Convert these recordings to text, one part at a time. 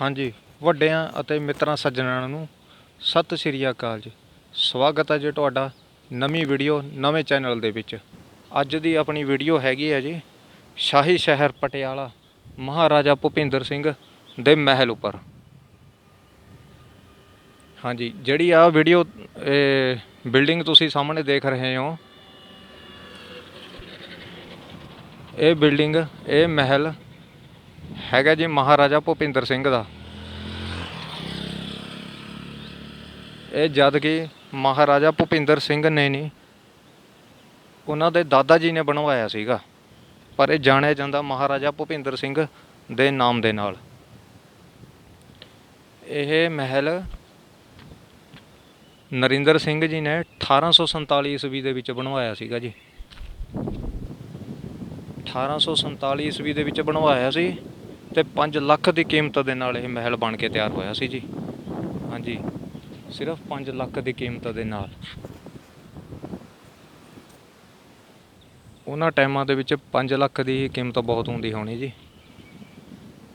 ਹਾਂਜੀ, ਵੱਡਿਆਂ ਅਤੇ ਮਿੱਤਰਾਂ ਸੱਜਣਾਂ ਨੂੰ ਸਤਿ ਸ਼੍ਰੀ ਅਕਾਲ ਜੀ। ਸਵਾਗਤ ਹੈ ਜੀ ਤੁਹਾਡਾ ਨਵੀਂ ਵੀਡੀਓ ਨਵੇਂ ਚੈਨਲ ਦੇ ਵਿੱਚ। ਅੱਜ ਦੀ ਆਪਣੀ ਵੀਡੀਓ ਹੈਗੀ ਹੈ ਜੀ ਸ਼ਾਹੀ ਸ਼ਹਿਰ ਪਟਿਆਲਾ, ਮਹਾਰਾਜਾ ਭੁਪਿੰਦਰ ਸਿੰਘ ਦੇ ਮਹਿਲ ਉੱਪਰ। ਹਾਂਜੀ, ਜਿਹੜੀ ਆ ਵੀਡੀਓ ਬਿਲਡਿੰਗ ਤੁਸੀਂ ਸਾਹਮਣੇ ਦੇਖ ਰਹੇ ਹੋ, ਇਹ ਬਿਲਡਿੰਗ, ਇਹ ਮਹਿਲ ਹੈਗਾ ਜੀ ਮਹਾਰਾਜਾ ਭੁਪਿੰਦਰ ਸਿੰਘ ਦਾ। ਇਹ ਜਦ ਕਿ ਮਹਾਰਾਜਾ ਭੁਪਿੰਦਰ ਸਿੰਘ ਨੇ ਨਹੀਂ, ਉਹਨਾਂ ਦੇ ਦਾਦਾ ਜੀ ਨੇ ਬਣਵਾਇਆ ਸੀਗਾ। ਪਰ ਇਹ ਜਾਣਿਆ ਜਾਂਦਾ ਮਹਾਰਾਜਾ ਭੁਪਿੰਦਰ ਸਿੰਘ ਦੇ ਨਾਮ ਦੇ ਨਾਲ। ਇਹ ਮਹਿਲ ਨਰਿੰਦਰ ਸਿੰਘ ਜੀ ਨੇ 1847 ਈਸਵੀ ਦੇ ਵਿੱਚ ਬਣਵਾਇਆ ਸੀਗਾ ਜੀ। 1847 ਈਸਵੀ ਦੇ ਵਿੱਚ ਬਣਵਾਇਆ ਸੀ। ਤੇ 5 ਲੱਖ ਦੀ ਕੀਮਤ ਦੇ ਨਾਲ ਇਹ ਮਹਿਲ ਬਣ ਕੇ ਤਿਆਰ ਹੋਇਆ ਸੀ ਜੀ। ਹਾਂਜੀ, ਸਿਰਫ 5 ਲੱਖ ਦੀ ਕੀਮਤ ਦੇ ਨਾਲ। ਉਹਨਾਂ ਟਾਈਮਾਂ ਦੇ ਵਿੱਚ 5 ਲੱਖ ਦੀ ਕੀਮਤ ਬਹੁਤ ਹੁੰਦੀ ਹੋਣੀ ਜੀ।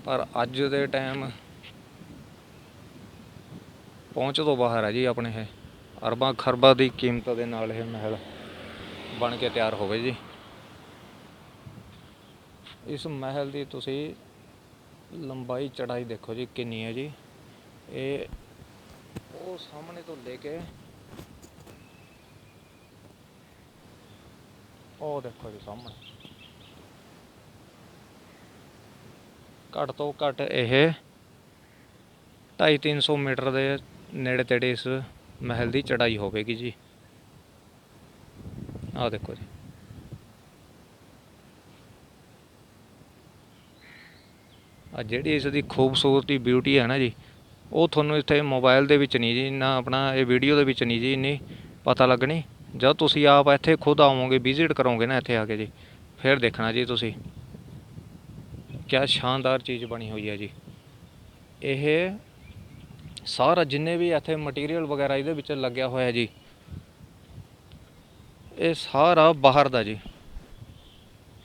ਪਰ ਅੱਜ ਦੇ ਟਾਈਮ ਪਹੁੰਚ ਤੋਂ ਬਾਹਰ ਹੈ ਜੀ ਆਪਣੇ ਇਹ। ਅਰਬਾਂ ਖਰਬਾਂ ਦੀ ਕੀਮਤ ਦੇ ਨਾਲ ਇਹ ਮਹਿਲ ਬਣ ਕੇ ਤਿਆਰ ਹੋਵੇ ਜੀ। ਇਸ ਮਹਿਲ ਦੀ ਤੁਸੀਂ ਲੰਬਾਈ ਚੜਾਈ ਦੇਖੋ ਜੀ ਕਿੰਨੀ ਹੈ ਜੀ। ਇਹ ਉਹ ਸਾਹਮਣੇ ਤੋਂ ਲੈ ਕੇ ਉਹ ਦੇਖੋ ਜੀ ਸਾਹਮਣੇ। ਘੱਟ ਤੋਂ ਘੱਟ ਇਹ 250-300 ਮੀਟਰ ਦੇ ਨੇੜੇ ਤੇੜੇ ਇਸ ਮਹਿਲ ਦੀ ਚੜਾਈ ਹੋਵੇਗੀ ਜੀ। ਆਹ ਦੇਖੋ ਜੀ। ਆ ਜਿਹੜੀ ਇਸ ਦੀ ਖੂਬਸੂਰਤੀ ਬਿਊਟੀ ਹੈ ਨਾ ਜੀ, ਉਹ ਤੁਹਾਨੂੰ ਇੱਥੇ ਮੋਬਾਈਲ ਦੇ ਵਿੱਚ ਨਹੀਂ ਜੀ, ਨਾ ਆਪਣਾ ਇਹ ਵੀਡੀਓ ਦੇ ਵਿੱਚ ਨਹੀਂ ਜੀ, ਇੰਨੀ ਪਤਾ ਲੱਗਣੀ। ਜਦ ਤੁਸੀਂ ਆਪ ਇੱਥੇ ਖੁਦ ਆਵੋਗੇ ਵਿਜ਼ਿਟ ਕਰੋਗੇ ਨਾ ਇੱਥੇ ਆ ਕੇ ਜੀ, ਫਿਰ ਦੇਖਣਾ ਜੀ ਤੁਸੀਂ। ਕਿਆ ਸ਼ਾਨਦਾਰ ਚੀਜ਼ ਬਣੀ ਹੋਈ ਹੈ ਜੀ। ਇਹ ਸਾਰਾ ਜਿੰਨੇ ਵੀ ਇੱਥੇ ਮਟੀਰੀਅਲ ਵਗੈਰਾ ਇਹਦੇ ਵਿੱਚ ਲੱਗਿਆ ਹੋਇਆ ਜੀ, ਇਹ ਸਾਰਾ ਬਾਹਰ ਦਾ ਜੀ।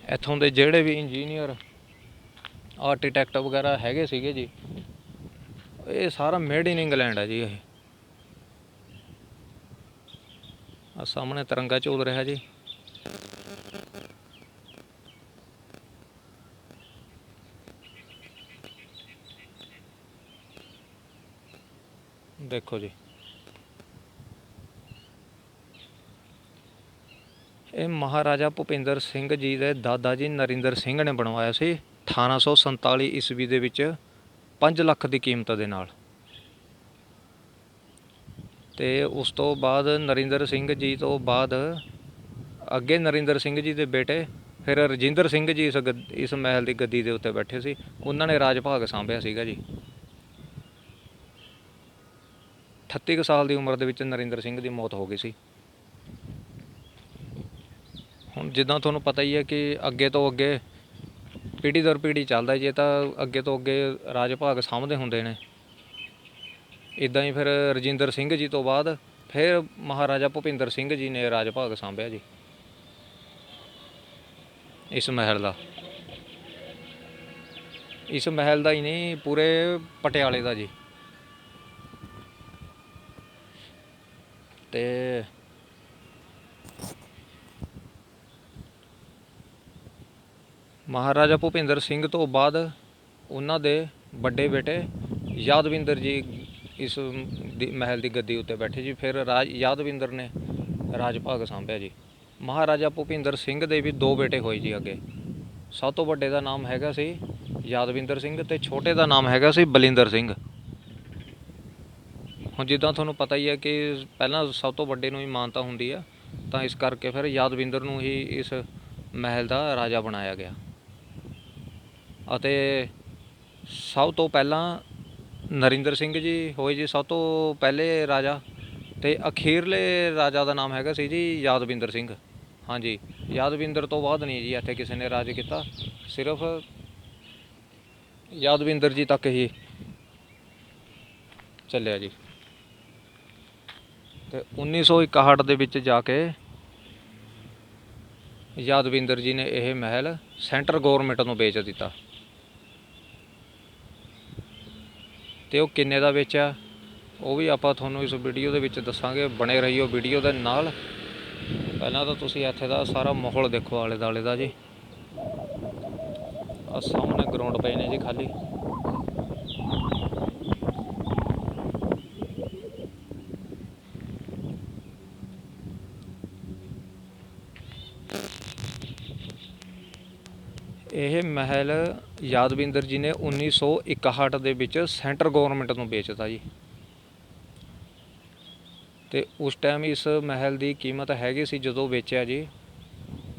ਇੱਥੋਂ ਦੇ ਜਿਹੜੇ ਵੀ ਇੰਜੀਨੀਅਰ ਆਰਕੀਟੈਕਟ ਵਗੈਰਾ ਹੈਗੇ ਸੀਗੇ ਜੀ। ਇਹ ਸਾਰਾ ਮੇਡ ਇਨ ਇੰਗਲੈਂਡ ਹੈ ਜੀ ਇਹ। ਆ ਸਾਹਮਣੇ ਤਿਰੰਗਾ ਝੂਲ ਰਿਹਾ ਜੀ। ਦੇਖੋ ਜੀ। ਇਹ ਮਹਾਰਾਜਾ ਭੁਪਿੰਦਰ ਸਿੰਘ ਜੀ ਦੇ ਦਾਦਾ ਜੀ ਨਰਿੰਦਰ ਸਿੰਘ ਨੇ ਬਣਵਾਇਆ ਸੀ। 1847 ਈਸਵੀ ਦੇ ਵਿੱਚ 5 ਲੱਖ ਦੀ ਕੀਮਤ ਦੇ ਨਾਲ। ਤੇ ਉਸ ਤੋਂ ਬਾਅਦ ਨਰਿੰਦਰ ਸਿੰਘ ਜੀ ਤੋਂ ਬਾਅਦ ਅੱਗੇ ਨਰਿੰਦਰ ਸਿੰਘ ਜੀ ਦੇ ਬੇਟੇ, ਫਿਰ ਰਜਿੰਦਰ ਸਿੰਘ ਜੀ ਇਸ ਗੱਦ- ਇਸ ਮਹਿਲ ਦੀ ਗੱਦੀ ਦੇ ਉੱਤੇ ਬੈਠੇ ਸੀ। ਉਹਨਾਂ ਨੇ ਰਾਜ ਭਾਗ ਸੰਭਿਆ ਸੀਗਾ ਜੀ। 38 ਕੁ ਸਾਲ ਦੀ ਉਮਰ ਦੇ ਵਿੱਚ ਨਰਿੰਦਰ ਸਿੰਘ ਦੀ ਮੌਤ ਹੋ ਗਈ ਸੀ। ਹੁਣ ਜਿੱਦਾਂ ਤੁਹਾਨੂੰ ਪਤਾ ਹੀ ਹੈ ਕਿ ਅੱਗੇ ਤੋਂ ਅੱਗੇ ਪੀੜ੍ਹੀ ਦਰ ਪੀੜ੍ਹੀ ਚੱਲਦਾ ਜੇ ਤਾਂ ਅੱਗੇ ਤੋਂ ਅੱਗੇ ਰਾਜ ਭਾਗ ਸਾਂਭਦੇ ਹੁੰਦੇ ਨੇ। ਇਦਾਂ ਹੀ ਫਿਰ ਰਜਿੰਦਰ ਸਿੰਘ ਜੀ ਤੋਂ ਬਾਅਦ ਫਿਰ ਮਹਾਰਾਜਾ ਭੁਪਿੰਦਰ ਸਿੰਘ ਜੀ ਨੇ ਰਾਜ ਭਾਗ ਸਾਂਭਿਆ ਜੀ। ਇਸ ਮਹਿਲ ਦਾ। ਇਸ ਮਹਿਲ ਦਾ ਹੀ ਨਹੀਂ, ਪੂਰੇ ਪਟਿਆਲੇ ਦਾ ਜੀ। ਤੇ ਮਹਾਰਾਜਾ ਭੁਪਿੰਦਰ ਸਿੰਘ ਤੋਂ ਬਾਅਦ ਉਹਨਾਂ ਦੇ ਵੱਡੇ ਬੇਟੇ ਯਾਦਵਿੰਦਰ ਜੀ ਇਸ ਦੀ- ਮਹਿਲ ਦੀ ਗੱਦੀ ਉੱਤੇ ਬੈਠੇ ਜੀ। ਫਿਰ ਰਾਜ ਯਾਦਵਿੰਦਰ ਨੇ ਰਾਜ ਭਾਗ ਸੰਭਿਆ ਜੀ। ਮਹਾਰਾਜਾ ਭੁਪਿੰਦਰ ਸਿੰਘ ਦੇ ਵੀ ਦੋ ਬੇਟੇ ਹੋਏ ਜੀ ਅੱਗੇ। ਸਭ ਤੋਂ ਵੱਡੇ ਦਾ ਨਾਮ ਹੈਗਾ ਸੀ ਯਾਦਵਿੰਦਰ ਸਿੰਘ ਤੇ ਛੋਟੇ ਦਾ ਨਾਮ ਹੈਗਾ ਸੀ ਬਲਿੰਦਰ ਸਿੰਘ। ਹੁਣ ਜਿੱਦਾਂ ਤੁਹਾਨੂੰ ਪਤਾ ਹੀ ਹੈ ਕਿ ਪਹਿਲਾਂ ਸਭ ਤੋਂ ਵੱਡੇ ਨੂੰ ਹੀ ਮਾਨਤਾ ਹੁੰਦੀ ਆ, ਤਾਂ ਇਸ ਕਰਕੇ ਫਿਰ ਯਾਦਵਿੰਦਰ ਨੂੰ ਹੀ ਇਸ ਮਹਿਲ ਦਾ ਰਾਜਾ ਬਣਾਇਆ ਗਿਆ। ਅਤੇ ਸਭ ਤੋਂ ਪਹਿਲਾਂ ਨਰਿੰਦਰ ਸਿੰਘ ਜੀ ਹੋਏ ਜੀ, ਸਭ ਤੋਂ ਪਹਿਲੇ ਰਾਜਾ ਅਤੇ ਅਖੀਰਲੇ ਰਾਜਾ ਦਾ ਨਾਮ ਹੈਗਾ ਸੀ ਜੀ ਯਾਦਵਿੰਦਰ ਸਿੰਘ। ਹਾਂਜੀ, ਯਾਦਵਿੰਦਰ ਤੋਂ ਬਾਅਦ ਨਹੀਂ ਜੀ ਇੱਥੇ ਕਿਸੇ ਨੇ ਰਾਜ ਕੀਤਾ, ਸਿਰਫ ਯਾਦਵਿੰਦਰ ਜੀ ਤੱਕ ਹੀ ਚੱਲਿਆ ਜੀ। ਤੇ 1961 ਦੇ ਵਿੱਚ ਜਾ ਕੇ ਯਾਦਵਿੰਦਰ ਜੀ ਨੇ ਇਹ ਮਹਿਲ ਸੈਂਟਰ ਗਵਰਨਮੈਂਟ ਨੂੰ ਵੇਚ ਦਿੱਤਾ। ਤੇ ਉਹ ਕਿੰਨੇ ਦਾ ਵੇਚਿਆ, ਉਹ ਵੀ ਆਪਾਂ ਤੁਹਾਨੂੰ ਇਸ ਵੀਡੀਓ ਦੇ ਵਿੱਚ ਦੱਸਾਂਗੇ, ਬਣੇ ਰਹੀਓ ਵੀਡੀਓ ਦੇ ਨਾਲ। ਪਹਿਲਾਂ ਤਾਂ ਤੁਸੀਂ ਇੱਥੇ ਦਾ ਸਾਰਾ ਮਾਹੌਲ ਦੇਖੋ ਆਲੇ ਦਾਲੇ ਦਾ ਜੀ। ਆ ਸਾਹਮਣੇ ਗਰਾਊਂਡ ਪਏ ਨੇ ਜੀ ਖਾਲੀ। ਇਹ ਮਹਿਲ ਯਾਦਵਿੰਦਰ ਜੀ ਨੇ 1961 ਦੇ ਵਿੱਚ ਸੈਂਟਰ ਗਵਰਨਮੈਂਟ ਨੂੰ ਵੇਚਤਾ ਜੀ। ਤੇ ਉਸ ਟਾਈਮ ਇਸ ਮਹਿਲ ਦੀ ਕੀਮਤ ਹੈਗੀ ਸੀ ਜਦੋਂ ਵੇਚਿਆ ਜੀ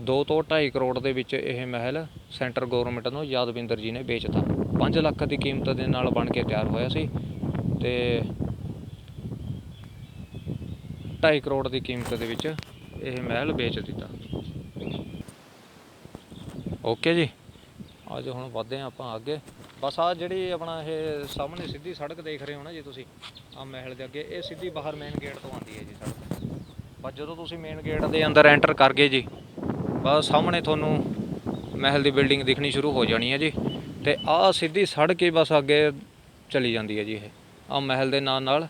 2 ਤੋਂ 2.5 ਕਰੋੜ ਦੇ ਵਿੱਚ ਇਹ ਮਹਿਲ ਸੈਂਟਰ ਗਵਰਨਮੈਂਟ ਨੂੰ ਯਾਦਵਿੰਦਰ ਜੀ ਨੇ ਵੇਚਤਾ। 5 ਲੱਖ ਦੀ ਕੀਮਤ ਦੇ ਨਾਲ ਬਣ ਕੇ ਤਿਆਰ ਹੋਇਆ ਸੀ ਤੇ 2.5 ਕਰੋੜ ਦੀ ਕੀਮਤ ਦੇ ਵਿੱਚ ਇਹ ਮਹਿਲ ਵੇਚ ਦਿੱਤਾ। ਓਕੇ ਜੀ। ਅੱਜ ਹੁਣ ਵਧਦੇ ਹਾਂ ਆਪਾਂ ਅੱਗੇ। ਬਸ ਆ ਜਿਹੜੀ ਆਪਣਾ ਇਹ ਸਾਹਮਣੇ ਸਿੱਧੀ ਸੜਕ ਦੇਖ ਰਹੇ ਹੋ ਨਾ ਜੀ ਤੁਸੀਂ ਆ ਮਹਿਲ ਦੇ ਅੱਗੇ, ਇਹ ਸਿੱਧੀ ਬਾਹਰ ਮੇਨ ਗੇਟ ਤੋਂ ਆਉਂਦੀ ਹੈ ਜੀ ਸੜਕ। ਬਸ ਜਦੋਂ ਤੁਸੀਂ ਮੇਨ ਗੇਟ ਦੇ ਅੰਦਰ ਐਂਟਰ ਕਰ ਗਏ ਜੀ, ਬਸ ਸਾਹਮਣੇ ਤੁਹਾਨੂੰ ਮਹਿਲ ਦੀ ਬਿਲਡਿੰਗ ਦਿਖਣੀ ਸ਼ੁਰੂ ਹੋ ਜਾਣੀ ਹੈ ਜੀ। ਤੇ ਆਹ ਸਿੱਧੀ ਸੜਕ ਹੀ ਬਸ ਅੱਗੇ ਚਲੀ ਜਾਂਦੀ ਹੈ ਜੀ ਇਹ। ਆ ਮਹਿਲ ਦੇ ਨਾਲ ਨਾਲ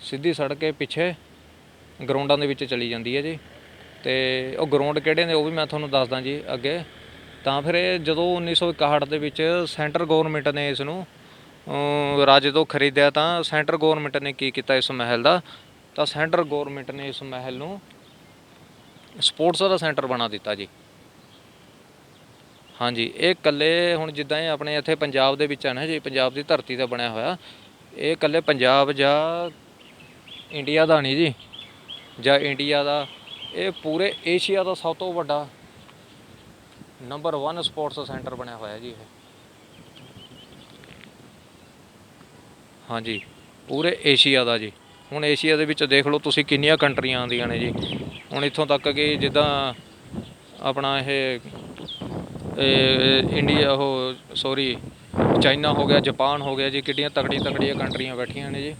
ਸਿੱਧੀ ਸੜਕ ਕੇ ਪਿੱਛੇ ਗਰਾਊਂਡਾਂ ਦੇ ਵਿੱਚ ਚਲੀ ਜਾਂਦੀ ਹੈ ਜੀ। ਤੇ ਉਹ ਗਰਾਊਂਡ ਕਿਹੜੇ ਨੇ ਉਹ ਵੀ ਮੈਂ ਤੁਹਾਨੂੰ ਦੱਸਦਾ ਜੀ ਅੱਗੇ। ਤਾਂ ਫਿਰ ਇਹ ਜਦੋਂ 1961 ਦੇ ਵਿੱਚ ਸੈਂਟਰ ਗਵਰਨਮੈਂਟ ਨੇ ਇਸ ਨੂੰ ਅਮ, ਰਾਜੇ ਤੋਂ ਖਰੀਦਿਆ ਤਾਂ ਸੈਂਟਰ ਗਵਰਨਮੈਂਟ ਨੇ ਕੀ ਕੀਤਾ ਇਸ ਮਹਿਲ ਦਾ? ਤਾਂ ਸੈਂਟਰ ਗਵਰਨਮੈਂਟ ਨੇ ਇਸ ਮਹਿਲ ਨੂੰ ਸਪੋਰਟਸ ਦਾ ਸੈਂਟਰ ਬਣਾ ਦਿੱਤਾ ਜੀ। ਹਾਂਜੀ ਇਹ ਕੱਲੇ ਹੁਣ ਜਿੱਦਾਂ ਇਹ ਆਪਣੇ ਇੱਥੇ ਪੰਜਾਬ ਦੇ ਵਿੱਚ ਆ ਨਾ ਜੀ ਪੰਜਾਬ ਦੀ ਧਰਤੀ ਤੇ ਬਣਿਆ ਹੋਇਆ ਇਹ ਕੱਲੇ ਪੰਜਾਬ ਜਾਂ ਇੰਡੀਆ ਦਾ ਨਹੀਂ ਜੀ ਜਾਂ ਇੰਡੀਆ ਦਾ ਇਹ ਪੂਰੇ ਏਸ਼ੀਆ ਦਾ ਸਭ ਤੋਂ ਵੱਡਾ ਨੰਬਰ 1 ਸਪੋਰਟਸ ਸੈਂਟਰ ਬਣਿਆ ਹੋਇਆ ਜੀ ਇਹ। ਹਾਂਜੀ, ਪੂਰੇ ਏਸ਼ੀਆ ਦਾ ਜੀ। ਹੁਣ ਏਸ਼ੀਆ ਦੇ ਵਿੱਚ ਦੇਖ ਲਓ ਤੁਸੀਂ ਕਿੰਨੀਆਂ ਕੰਟਰੀਆਂ ਆਉਂਦੀਆਂ ਨੇ ਜੀ। ਹੁਣ ਇੱਥੋਂ ਤੱਕ ਕਿ ਜਿੱਦਾਂ ਆਪਣਾ ਇਹ ਇੰਡੀਆ ਉਹ, ਸੌਰੀ, ਚਾਈਨਾ ਹੋ ਗਿਆ, ਜਾਪਾਨ ਹੋ ਗਿਆ ਜੀ, ਕਿੱਡੀਆਂ ਤਕੜੀ ਤਕੜੀਆਂ ਕੰਟਰੀਆਂ ਬੈਠੀਆਂ ਨੇ ਜੀ।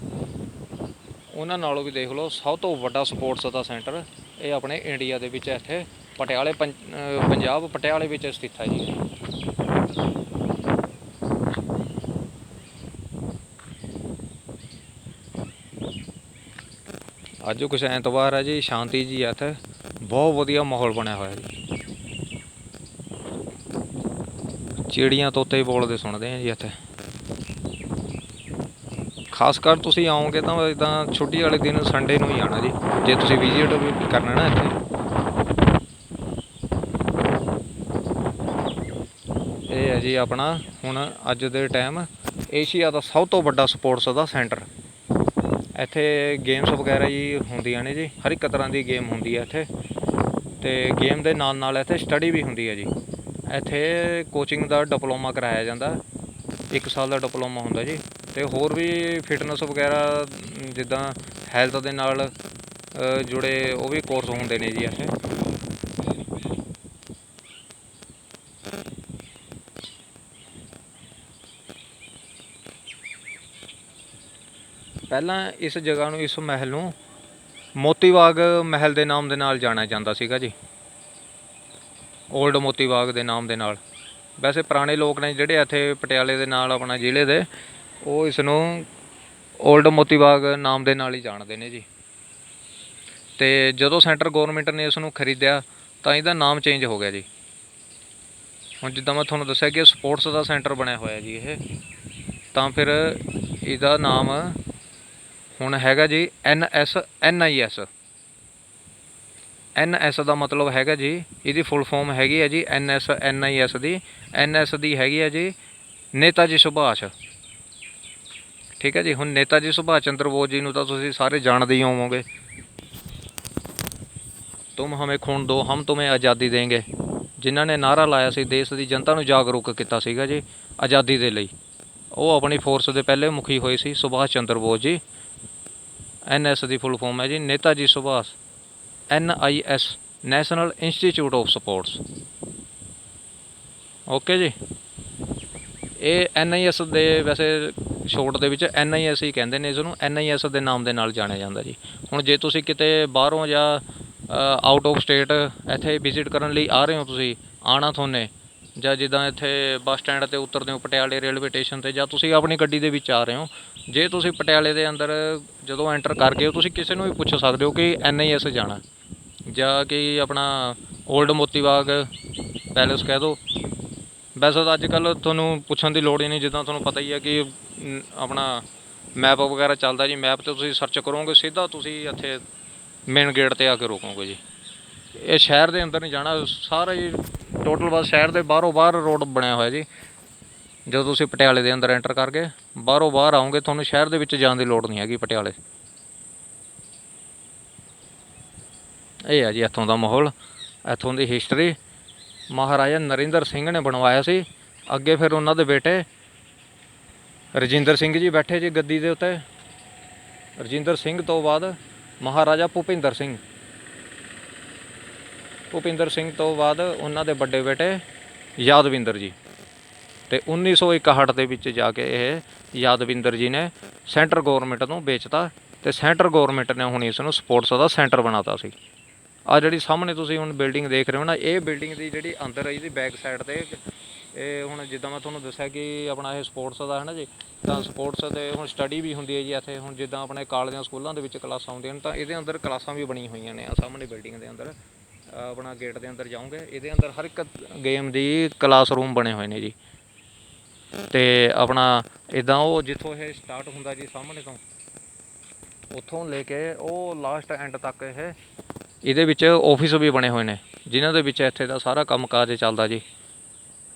ਉਹਨਾਂ ਨਾਲੋਂ ਵੀ ਦੇਖ ਲਓ ਸਭ ਤੋਂ ਵੱਡਾ ਸਪੋਰਟਸ ਦਾ ਸੈਂਟਰ ਇਹ ਆਪਣੇ ਇੰਡੀਆ ਦੇ ਵਿੱਚ ਇੱਥੇ। ਪਟਿਆਲੇ ਪੰ- ਅਹ ਪੰਜਾਬ ਪਟਿਆਲੇ ਵਿੱਚ ਸਥਿਤ ਹੈ ਜੀ। ਅੱਜ ਕੁਛ ਐਤਵਾਰ ਹੈ ਜੀ, ਸ਼ਾਂਤੀ ਜੀ ਹੈ ਇੱਥੇ। ਬਹੁਤ ਵਧੀਆ ਮਾਹੌਲ ਬਣਿਆ ਹੋਇਆ ਜੀ। ਚਿੜੀਆਂ ਤੋਤੇ ਬੋਲਦੇ ਸੁਣਦੇ ਆ ਜੀ ਇੱਥੇ। ਖਾਸ ਕਰ ਤੁਸੀਂ ਆਓਗੇ ਤਾਂ ਇਦਾਂ ਛੁੱਟੀ ਵਾਲੇ ਦਿਨ ਸੰਡੇ ਨੂੰ ਹੀ ਆਣਾ ਜੀ। ਜੇ ਤੁਸੀਂ ਵਿਜ਼ਿਟ ਵੀ ਕਰਨਾ ਨਾ ਇੱਥੇ। ਇਹ ਆਪਣਾ ਹੁਣ ਅੱਜ ਦੇ ਟਾਈਮ ਏਸ਼ੀਆ ਦਾ ਸਭ ਤੋਂ ਵੱਡਾ ਸਪੋਰਟਸ ਦਾ ਸੈਂਟਰ ਇੱਥੇ ਗੇਮਸ ਵਗੈਰਾ ਜੀ ਹੁੰਦੀਆਂ ਨੇ ਜੀ, ਹਰ ਇੱਕ ਤਰ੍ਹਾਂ ਦੀ ਗੇਮ ਹੁੰਦੀ ਹੈ ਇੱਥੇ। ਤੇ ਗੇਮ ਦੇ ਨਾਲ ਨਾਲ ਇੱਥੇ ਸਟੱਡੀ ਵੀ ਹੁੰਦੀ ਹੈ ਜੀ। ਇੱਥੇ ਕੋਚਿੰਗ ਦਾ ਡਿਪਲੋਮਾ ਕਰਾਇਆ ਜਾਂਦਾ, ਇੱਕ ਸਾਲ ਦਾ ਡਿਪਲੋਮਾ ਹੁੰਦਾ ਜੀ। ਤੇ ਹੋਰ ਵੀ ਫਿਟਨੈਸ ਵਗੈਰਾ, ਜਿੱਦਾਂ ਹੈਲਥ ਦੇ ਨਾਲ ਜੁੜੇ ਉਹ ਵੀ ਕੋਰਸ ਹੁੰਦੇ ਨੇ ਜੀ ਇੱਥੇ। ਪਹਿਲਾਂ ਇਸ ਜਗ੍ਹਾ ਨੂੰ, ਇਸ ਮਹਿਲ ਨੂੰ ਮੋਤੀ ਬਾਗ ਮਹਿਲ ਦੇ ਨਾਮ ਦੇ ਨਾਲ ਜਾਣਿਆ ਜਾਂਦਾ ਸੀਗਾ ਜੀ। 올ਡ ਮੋਤੀ ਬਾਗ ਦੇ ਨਾਮ ਦੇ ਨਾਲ। ਵੈਸੇ ਪੁਰਾਣੇ ਲੋਕ ਨੇ ਜਿਹੜੇ ਇੱਥੇ ਪਟਿਆਲੇ ਦੇ ਨਾਲ ਆਪਣਾ ਜ਼ਿਲ੍ਹੇ ਦੇ, ਉਹ ਇਸ ਨੂੰ 올ਡ ਮੋਤੀ ਬਾਗ ਨਾਮ ਦੇ ਨਾਲ ਹੀ ਜਾਣਦੇ ਨੇ ਜੀ। ਤੇ ਜਦੋਂ ਸੈਂਟਰ ਗਵਰਨਮੈਂਟ ਨੇ ਇਸ ਨੂੰ ਖਰੀਦਿਆ, ਤਾਂ ਇਹਦਾ ਨਾਮ ਚੇਂਜ ਹੋ ਗਿਆ ਜੀ। ਹੁਣ ਜਿੱਦਾਂ ਮੈਂ ਤੁਹਾਨੂੰ ਦੱਸਿਆ ਕਿ ਸਪੋਰਟਸ ਦਾ ਸੈਂਟਰ ਬਣਿਆ ਹੋਇਆ ਜੀ ਇਹ, ਤਾਂ ਫਿਰ ਇਹਦਾ ਨਾਮ ਹੁਣ ਹੈਗਾ ਜੀ N S, N I S. N S ਦਾ ਮਤਲਬ ਹੈਗਾ ਜੀ, ਇਹਦੀ ਫੁੱਲ ਫਾਰਮ ਹੈਗੀ ਹੈ ਜੀ N S, N I S the. N S ਦੀ ਹੈਗੀ ਹੈ ਜੀ ਨੇਤਾ ਜੀ ਸੁਭਾਸ਼। ਠੀਕ ਹੈ ਜੀ, ਹੁਣ ਨੇਤਾ ਜੀ ਸੁਭਾਸ਼ ਚੰਦਰ ਬੋਸ ਜੀ ਨੂੰ ਤਾਂ ਤੁਸੀਂ ਸਾਰੇ ਜਾਣਦੇ ਹੀ ਹੋਵੋਗੇ। ਤੁਮ ਹਮੇ ਖੂਨ ਦੋ, ਹਮ ਤੁਮੇ ਆਜ਼ਾਦੀ ਦੇਂਗੇ। ਜਿਨ੍ਹਾਂ ਨੇ ਨਾਰਾ ਲਾਇਆ ਸੀ, ਦੇਸ਼ ਦੀ ਜਨਤਾ ਨੂੰ ਜਾਗਰੂਕ ਕੀਤਾ ਸੀਗਾ ਜੀ, ਆਜ਼ਾਦੀ ਦੇ ਲਈ। ਉਹ ਆਪਣੀ ਫੋਰਸ ਦੇ ਪਹਿਲੇ ਮੁਖੀ ਹੋਏ ਸੀ ਸੁਭਾਸ਼ ਚੰਦਰ ਬੋਸ ਜੀ। ਐਨਐਸ ਦੀ ਫੁੱਲ ਫਾਰਮ ਹੈ ਜੀ Neta ji Subhash, N I S national institute of sports okay ਜੀ। ਇਹ ਐਨ ਆਈ ਐਸ ਦੇ ਵੈਸੇ ਸ਼ੋਰਟ ਦੇ ਵਿੱਚ ਐਨ ਆਈ ਐਸ ਹੀ ਕਹਿੰਦੇ ਨੇ ਇਸ ਨੂੰ ਐਨ ਆਈ ਐਸ ਦੇ ਨਾਮ ਦੇ ਨਾਲ ਜਾਣਿਆ ਜਾਂਦਾ ਜੀ। ਹੁਣ ਜੇ ਤੁਸੀਂ ਕਿਤੇ ਬਾਹਰੋਂ ਜਾਂ ਆਊਟ ਆਫ ਸਟੇਟ ਇੱਥੇ ਵਿਜ਼ਿਟ ਕਰਨ ਲਈ ਆ ਰਹੇ ਹੋ ਤੁਸੀਂ ਆਣਾ ਥੋਨੇ ਜਾਂ ਜਿੱਦਾਂ ਇੱਥੇ ਬੱਸ ਸਟੈਂਡ ਤੇ ਉਤਰਦੇ ਹੋ, ਪਟਿਆਲੇ ਰੇਲਵੇ ਸਟੇਸ਼ਨ ਤੇ, ਜਾਂ ਤੁਸੀਂ ਆਪਣੀ ਗੱਡੀ ਦੇ ਵਿੱਚ ਆ ਰਹੇ ਹੋ ਜੇ ਤੁਸੀਂ ਪਟਿਆਲੇ ਦੇ ਅੰਦਰ ਜਦੋਂ ਐਂਟਰ ਕਰ ਗਏ ਹੋ, ਤੁਸੀਂ ਕਿਸੇ ਨੂੰ ਵੀ ਪੁੱਛ ਸਕਦੇ ਹੋ ਕਿ ਐਨਆਈਐਸ ਜਾਣਾ ਜਾਂ ਕਿ ਆਪਣਾ 올ਡ ਮੋਤੀ ਬਾਗ ਪੈਲੇਸ ਕਹਿ ਦਿਓ ਵੈਸੇ ਤਾਂ ਅੱਜ ਕੱਲ ਤੁਹਾਨੂੰ ਪੁੱਛਣ ਦੀ ਲੋੜ ਹੀ ਨਹੀਂ, ਜਿੱਦਾਂ ਤੁਹਾਨੂੰ ਪਤਾ ਹੀ ਹੈ ਕਿ ਆਪਣਾ ਮੈਪ ਵਗੈਰਾ ਚੱਲਦਾ ਜੀ। ਮੈਪ ਤੇ ਤੁਸੀਂ ਸਰਚ ਕਰੋਗੇ, ਸਿੱਧਾ ਤੁਸੀਂ ਇੱਥੇ ਮੇਨ ਗੇਟ ਤੇ ਆ ਕੇ ਰੋਕੋਗੇ ਜੀ। ਇਹ ਸ਼ਹਿਰ ਦੇ ਅੰਦਰ ਨਹੀਂ ਜਾਣਾ, ਸਾਰਾ ਹੀ ਟੋਟਲ ਬਸ ਸ਼ਹਿਰ ਦੇ ਬਾਹਰੋਂ ਬਾਹਰ ਰੋਡ ਬਣਿਆ ਹੋਇਆ ਜੀ। ਜਦੋਂ ਤੁਸੀਂ ਪਟਿਆਲੇ ਦੇ ਅੰਦਰ ਐਂਟਰ ਕਰਕੇ ਬਾਹਰੋਂ ਬਾਹਰ ਆਉਂਗੇ, ਤੁਹਾਨੂੰ ਸ਼ਹਿਰ ਦੇ ਵਿੱਚ ਜਾਣ ਦੀ ਲੋੜ ਨਹੀਂ ਹੈਗੀ ਪਟਿਆਲੇ। ਇਹ ਆ ਜੀ ਇੱਥੋਂ ਦਾ ਮਾਹੌਲ, ਇੱਥੋਂ ਦੀ ਹਿਸਟਰੀ ਮਹਾਰਾਜਾ ਨਰਿੰਦਰ ਸਿੰਘ ਨੇ ਬਣਵਾਇਆ ਸੀ। ਅੱਗੇ ਫਿਰ ਉਹਨਾਂ ਦੇ ਬੇਟੇ ਰਜਿੰਦਰ ਸਿੰਘ ਜੀ ਬੈਠੇ ਜੀ ਗੱਦੀ ਦੇ ਉੱਤੇ। ਰਜਿੰਦਰ ਸਿੰਘ ਤੋਂ ਬਾਅਦ ਮਹਾਰਾਜਾ ਭੁਪਿੰਦਰ ਸਿੰਘ। ਭੁਪਿੰਦਰ ਸਿੰਘ ਤੋਂ ਬਾਅਦ ਉਹਨਾਂ ਦੇ ਵੱਡੇ ਬੇਟੇ ਯਾਦਵਿੰਦਰ ਜੀ। ਤੇ 1961 ਦੇ ਵਿੱਚ ਜਾ ਕੇ ਇਹ ਯਾਦਵਿੰਦਰ ਜੀ ਨੇ ਸੈਂਟਰ ਗਵਰਨਮੈਂਟ ਨੂੰ ਵੇਚਤਾ ਤੇ ਸੈਂਟਰ ਗਵਰਨਮੈਂਟ ਨੇ ਹੁਣ ਇਸ ਨੂੰ ਸਪੋਰਟਸ ਦਾ ਸੈਂਟਰ ਬਣਾਤਾ ਸੀ। ਆ ਜਿਹੜੀ ਸਾਹਮਣੇ ਤੁਸੀਂ ਹੁਣ ਬਿਲਡਿੰਗ ਦੇਖ ਰਹੇ ਹੋ ਨਾ, ਇਹ ਬਿਲਡਿੰਗ ਦੀ ਜਿਹੜੀ ਅੰਦਰ ਹੈ ਇਹਦੀ ਬੈਕ ਸਾਈਡ ਤੇ, ਇਹ ਹੁਣ ਜਿੱਦਾਂ ਮੈਂ ਤੁਹਾਨੂੰ ਦੱਸਿਆ ਕਿ ਆਪਣਾ ਇਹ ਸਪੋਰਟਸ ਦਾ ਹੈ ਨਾ ਜੀ, ਤਾਂ ਸਪੋਰਟਸ ਦੇ ਹੁਣ ਸਟੱਡੀ ਵੀ ਹੁੰਦੀ ਹੈ ਜੀ ਇੱਥੇ, ਹੁਣ ਜਿੱਦਾਂ ਆਪਣੇ ਕਾਲਜਾਂ, ਸਕੂਲਾਂ ਦੇ ਵਿੱਚ ਕਲਾਸਾਂ ਹੁੰਦੀਆਂ ਨੇ, ਤਾਂ ਇਹਦੇ ਅੰਦਰ ਕਲਾਸਾਂ ਵੀ ਬਣੀ ਹੋਈਆਂ ਨੇ ਆ ਸਾਹਮਣੇ ਬਿਲਡਿੰਗ ਦੇ ਅੰਦਰ। ਆਪਣਾ ਗੇਟ ਦੇ ਅੰਦਰ ਜਾਓਗੇ, ਇਹਦੇ ਅੰਦਰ ਹਰ ਇੱਕ ਗੇਮ ਦੀ ਕਲਾਸਰੂਮ ਬਣੇ ਹੋਏ ਨੇ ਜੀ। ਤੇ ਆਪਣਾ ਇਦਾਂ ਉਹ ਜਿੱਥੋਂ ਇਹ ਸਟਾਰਟ ਹੁੰਦਾ ਜੀ ਸਾਹਮਣੇ ਤੋਂ, ਉੱਥੋਂ ਲੈ ਕੇ ਉਹ ਲਾਸਟ ਐਂਡ ਤੱਕ ਇਹ, ਇਹਦੇ ਵਿੱਚ ਆਫਿਸ ਵੀ ਬਣੇ ਹੋਏ ਨੇ, ਜਿਨ੍ਹਾਂ ਦੇ ਵਿੱਚ ਇੱਥੇ ਦਾ ਸਾਰਾ ਕੰਮਕਾਜ ਚੱਲਦਾ ਜੀ,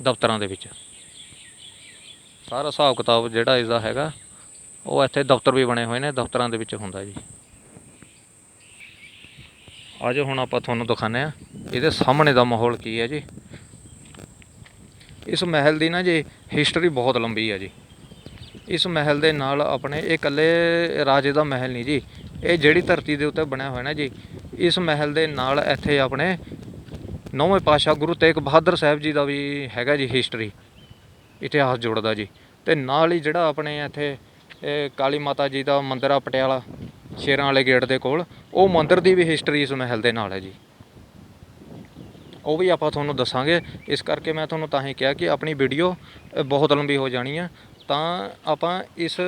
ਦਫ਼ਤਰਾਂ ਦੇ ਵਿੱਚ। ਸਾਰਾ ਹਿਸਾਬ ਕਿਤਾਬ ਜਿਹੜਾ ਇਸਦਾ ਹੈਗਾ, ਉਹ ਇੱਥੇ ਦਫ਼ਤਰ ਵੀ ਬਣੇ ਹੋਏ ਨੇ, ਦਫ਼ਤਰਾਂ ਦੇ ਵਿੱਚ ਹੁੰਦਾ ਜੀ। ਅੱਜ ਹੁਣ ਆਪਾਂ ਤੁਹਾਨੂੰ ਦਿਖਾਉਂਦੇ ਆ ਇਹਦੇ ਸਾਹਮਣੇ ਦਾ ਮਾਹੌਲ ਕੀ ਹੈ ਜੀ। ਇਸ ਮਹਿਲ ਦੀ ਨਾ ਜੀ ਹਿਸਟਰੀ ਬਹੁਤ ਲੰਬੀ ਹੈ ਜੀ। ਇਸ ਮਹਿਲ ਦੇ ਨਾਲ ਆਪਣੇ ਇਹ ਇਕੱਲੇ ਰਾਜੇ ਦਾ ਮਹਿਲ ਨਹੀਂ ਜੀ, ਇਹ ਜਿਹੜੀ ਧਰਤੀ ਦੇ ਉੱਤੇ ਬਣਿਆ ਹੋਇਆ ਨਾ ਜੀ, ਇਸ ਮਹਿਲ ਦੇ ਨਾਲ ਇੱਥੇ ਆਪਣੇ ਨੌਵੇਂ ਪਾਤਸ਼ਾਹ ਗੁਰੂ ਤੇਗ ਬਹਾਦਰ ਸਾਹਿਬ ਜੀ ਦਾ ਵੀ ਹੈਗਾ ਜੀ ਹਿਸਟਰੀ ਇਤਿਹਾਸ ਜੁੜਦਾ ਜੀ। ਤੇ ਨਾਲ ਹੀ ਜਿਹੜਾ ਆਪਣੇ ਇੱਥੇ ਕਾਲੀ ਮਾਤਾ ਜੀ ਦਾ ਮੰਦਿਰ ਆ ਪਟਿਆਲਾ, ਸ਼ੇਰਾਂ ਵਾਲੇ ਗੇਟ ਦੇ ਕੋਲ, ਉਹ ਮੰਦਿਰ ਦੀ ਵੀ ਹਿਸਟਰੀ ਇਸ ਮਹਿਲ ਦੇ ਨਾਲ ਹੈ ਜੀ। ਉਹ ਵੀ ਆਪਾਂ ਤੁਹਾਨੂੰ ਦੱਸਾਂਗੇ। ਇਸ ਕਰਕੇ ਮੈਂ ਤੁਹਾਨੂੰ ਤਾਂ ਹੀ ਕਿਹਾ ਕਿ ਆਪਣੀ ਵੀਡੀਓ ਬਹੁਤ ਲੰਬੀ ਹੋ ਜਾਣੀ ਆ। ਤਾਂ ਆਪਾਂ ਇਸ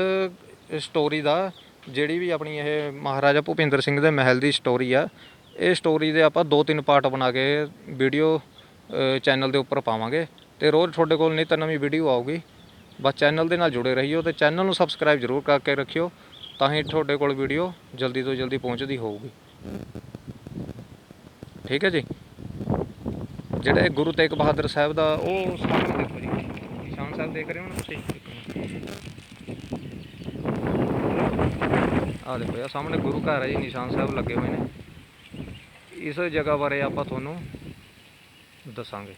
ਸਟੋਰੀ ਦਾ ਜਿਹੜੀ ਵੀ ਆਪਣੀ ਇਹ ਮਹਾਰਾਜਾ ਭੁਪਿੰਦਰ ਸਿੰਘ ਦੇ ਮਹਿਲ ਦੀ ਸਟੋਰੀ ਆ, ਇਹ ਸਟੋਰੀ ਦੇ ਆਪਾਂ ਦੋ ਤਿੰਨ ਪਾਰਟ ਬਣਾ ਕੇ ਵੀਡੀਓ ਚੈਨਲ ਦੇ ਉੱਪਰ ਪਾਵਾਂਗੇ। ਤੇ ਰੋਜ਼ ਤੁਹਾਡੇ ਕੋਲ ਨਹੀਂ ਤਾਂ ਨਵੀਂ ਵੀਡੀਓ ਆਊਗੀ। ਬਸ ਚੈਨਲ ਦੇ ਨਾਲ ਜੁੜੇ ਰਹੀਓ ਤੇ ਚੈਨਲ ਨੂੰ ਸਬਸਕ੍ਰਾਈਬ ਜ਼ਰੂਰ ਕਰਕੇ ਰੱਖਿਓ, ਤਾਂ ਹੀ ਤੁਹਾਡੇ ਕੋਲ ਵੀਡੀਓ ਜਲਦੀ ਤੋਂ ਜਲਦੀ ਪਹੁੰਚਦੀ ਹੋਊਗੀ। ਠੀਕ ਹੈ ਜੀ? ਜਿਹੜਾ ਇਹ ਗੁਰੂ ਤੇਗ ਬਹਾਦਰ ਸਾਹਿਬ ਦਾ ਉਹ ਸਾਹਮਣੇ ਦੇਖੋ ਜੀ। ਨਿਸ਼ਾਨ ਸਾਹਿਬ ਦੇਖ ਰਹੇ ਹੋ ਨਾ ਤੁਸੀਂ? ਆਹ ਦੇਖੋ ਇਹ ਸਾਹਮਣੇ ਗੁਰੂ ਘਰ ਹੈ ਜੀ, ਨਿਸ਼ਾਨ ਸਾਹਿਬ ਲੱਗੇ ਹੋਏ ਨੇ। ਇਸ ਜਗ੍ਹਾ ਬਾਰੇ ਆਪਾਂ ਤੁਹਾਨੂੰ ਦੱਸਾਂਗੇ।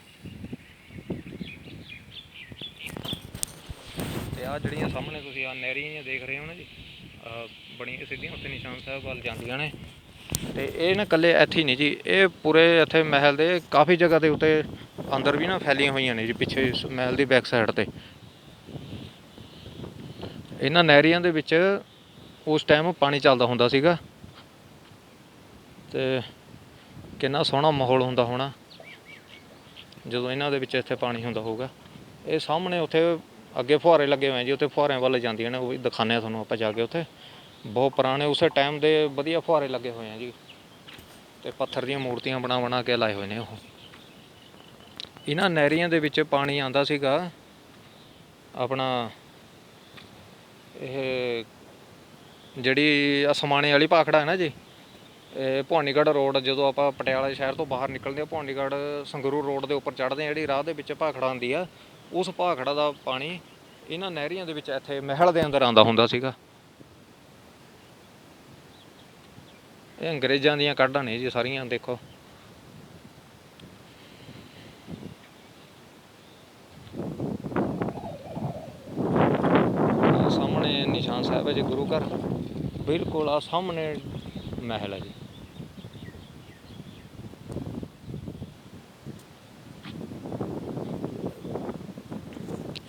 ਤੇ ਆ ਜਿਹੜੀਆਂ ਸਾਹਮਣੇ ਤੁਸੀਂ ਆ ਨਹਿਰੀਆਂ ਦੇਖ ਰਹੇ ਹੋ ਨਾ ਜੀ, ਆਹ ਸਿੱਧੀਆਂ, ਉੱਥੇ ਨਿਸ਼ਾਨ ਸਾਹਿਬ ਵੱਲ ਜਾਂਦੀਆਂ ਨੇ। ਤੇ ਇਹ ਨਾ ਇਕੱਲੇ ਇੱਥੇ ਨਹੀਂ ਜੀ, ਇਹ ਪੂਰੇ ਇੱਥੇ ਮਹਿਲ ਦੇ ਕਾਫੀ ਜਗ੍ਹਾ ਦੇ ਉੱਤੇ ਅੰਦਰ ਵੀ ਨਾ ਫੈਲੀਆਂ ਹੋਈਆਂ ਨੇ ਜੀ, ਪਿੱਛੇ ਮਹਿਲ ਦੀ ਬੈਕ ਸਾਈਡ ਤੇ। ਇਹਨਾਂ ਨਹਿਰੀਆਂ ਦੇ ਵਿੱਚ ਉਸ ਟਾਈਮ ਪਾਣੀ ਚੱਲਦਾ ਹੁੰਦਾ ਸੀਗਾ। ਤੇ ਕਿੰਨਾ ਸੋਹਣਾ ਮਾਹੌਲ ਹੁੰਦਾ ਹੋਣਾ, ਜਦੋਂ ਇਹਨਾਂ ਦੇ ਵਿੱਚ ਇੱਥੇ ਪਾਣੀ ਹੁੰਦਾ ਹੋਊਗਾ। ਇਹ ਸਾਹਮਣੇ ਉੱਥੇ ਅੱਗੇ ਫੁਹਾਰੇ ਲੱਗੇ ਹੋਏ ਆ ਜੀ, ਉੱਥੇ ਫੁਹਾਰਿਆਂ ਵੱਲ ਜਾਂਦੀਆਂ ਨੇ, ਉਹ ਵੀ ਦਿਖਾਉਂਦੇ ਆ ਤੁਹਾਨੂੰ ਆਪਾਂ ਜਾ ਕੇ ਉੱਥੇ। ਬਹੁਤ ਪੁਰਾਣੇ, ਉਸੇ ਟਾਈਮ ਦੇ ਵਧੀਆ ਫੁਹਾਰੇ ਲੱਗੇ ਹੋਏ ਆ ਜੀ। ਤੇ ਪੱਥਰ ਦੀਆਂ ਮੂਰਤੀਆਂ ਬਣਾ ਬਣਾ ਕੇ ਲਾਏ ਹੋਏ ਨੇ ਉਹ। ਇਹਨਾਂ ਨਹਿਰੀਆਂ ਦੇ ਵਿੱਚ ਪਾਣੀ ਆਂਦਾ ਸੀਗਾ। ਆਪਣਾ ਇਹ ਜਿਹੜੀ ਅਸਮਾਨੇ ਵਾਲੀ ਭਾਖੜਾ ਹੈ ਨਾ ਜੀ, ਇਹ ਭਵਾਨੀਗੜ੍ਹ ਰੋਡ, ਜਦੋਂ ਆਪਾਂ ਪਟਿਆਲਾ ਸ਼ਹਿਰ ਤੋਂ ਬਾਹਰ ਨਿਕਲਦੇ ਆ ਭਵਾਨੀਗੜ੍ਹ ਸੰਗਰੂਰ ਰੋਡ ਦੇ ਉੱਪਰ ਚੜ੍ਹਦੇ ਆ ਜਿਹੜੀ ਰਾਹ ਦੇ ਵਿੱਚ ਭਾਖੜਾ ਆਉਂਦੀ ਆ, ਉਸ ਭਾਖੜਾ ਦਾ ਪਾਣੀ ਇਹਨਾਂ ਨਹਿਰੀਆਂ ਦੇ ਵਿੱਚ ਇੱਥੇ ਮਹਿਲ ਦੇ ਅੰਦਰ ਆਉਂਦਾ ਹੁੰਦਾ ਸੀਗਾ। ਇਹ ਅੰਗਰੇਜ਼ਾਂ ਦੀਆਂ ਕਾਢਾਂ ਨੇ ਜੀ ਸਾਰੀਆਂ, ਦੇਖੋ। ਸਾਹਮਣੇ ਨਿਸ਼ਾਨ ਸਾਹਿਬ ਹੈ ਜੀ, ਗੁਰੂ ਘਰ। ਬਿਲਕੁਲ ਆ ਸਾਹਮਣੇ ਮਹਿਲ ਹੈ ਜੀ।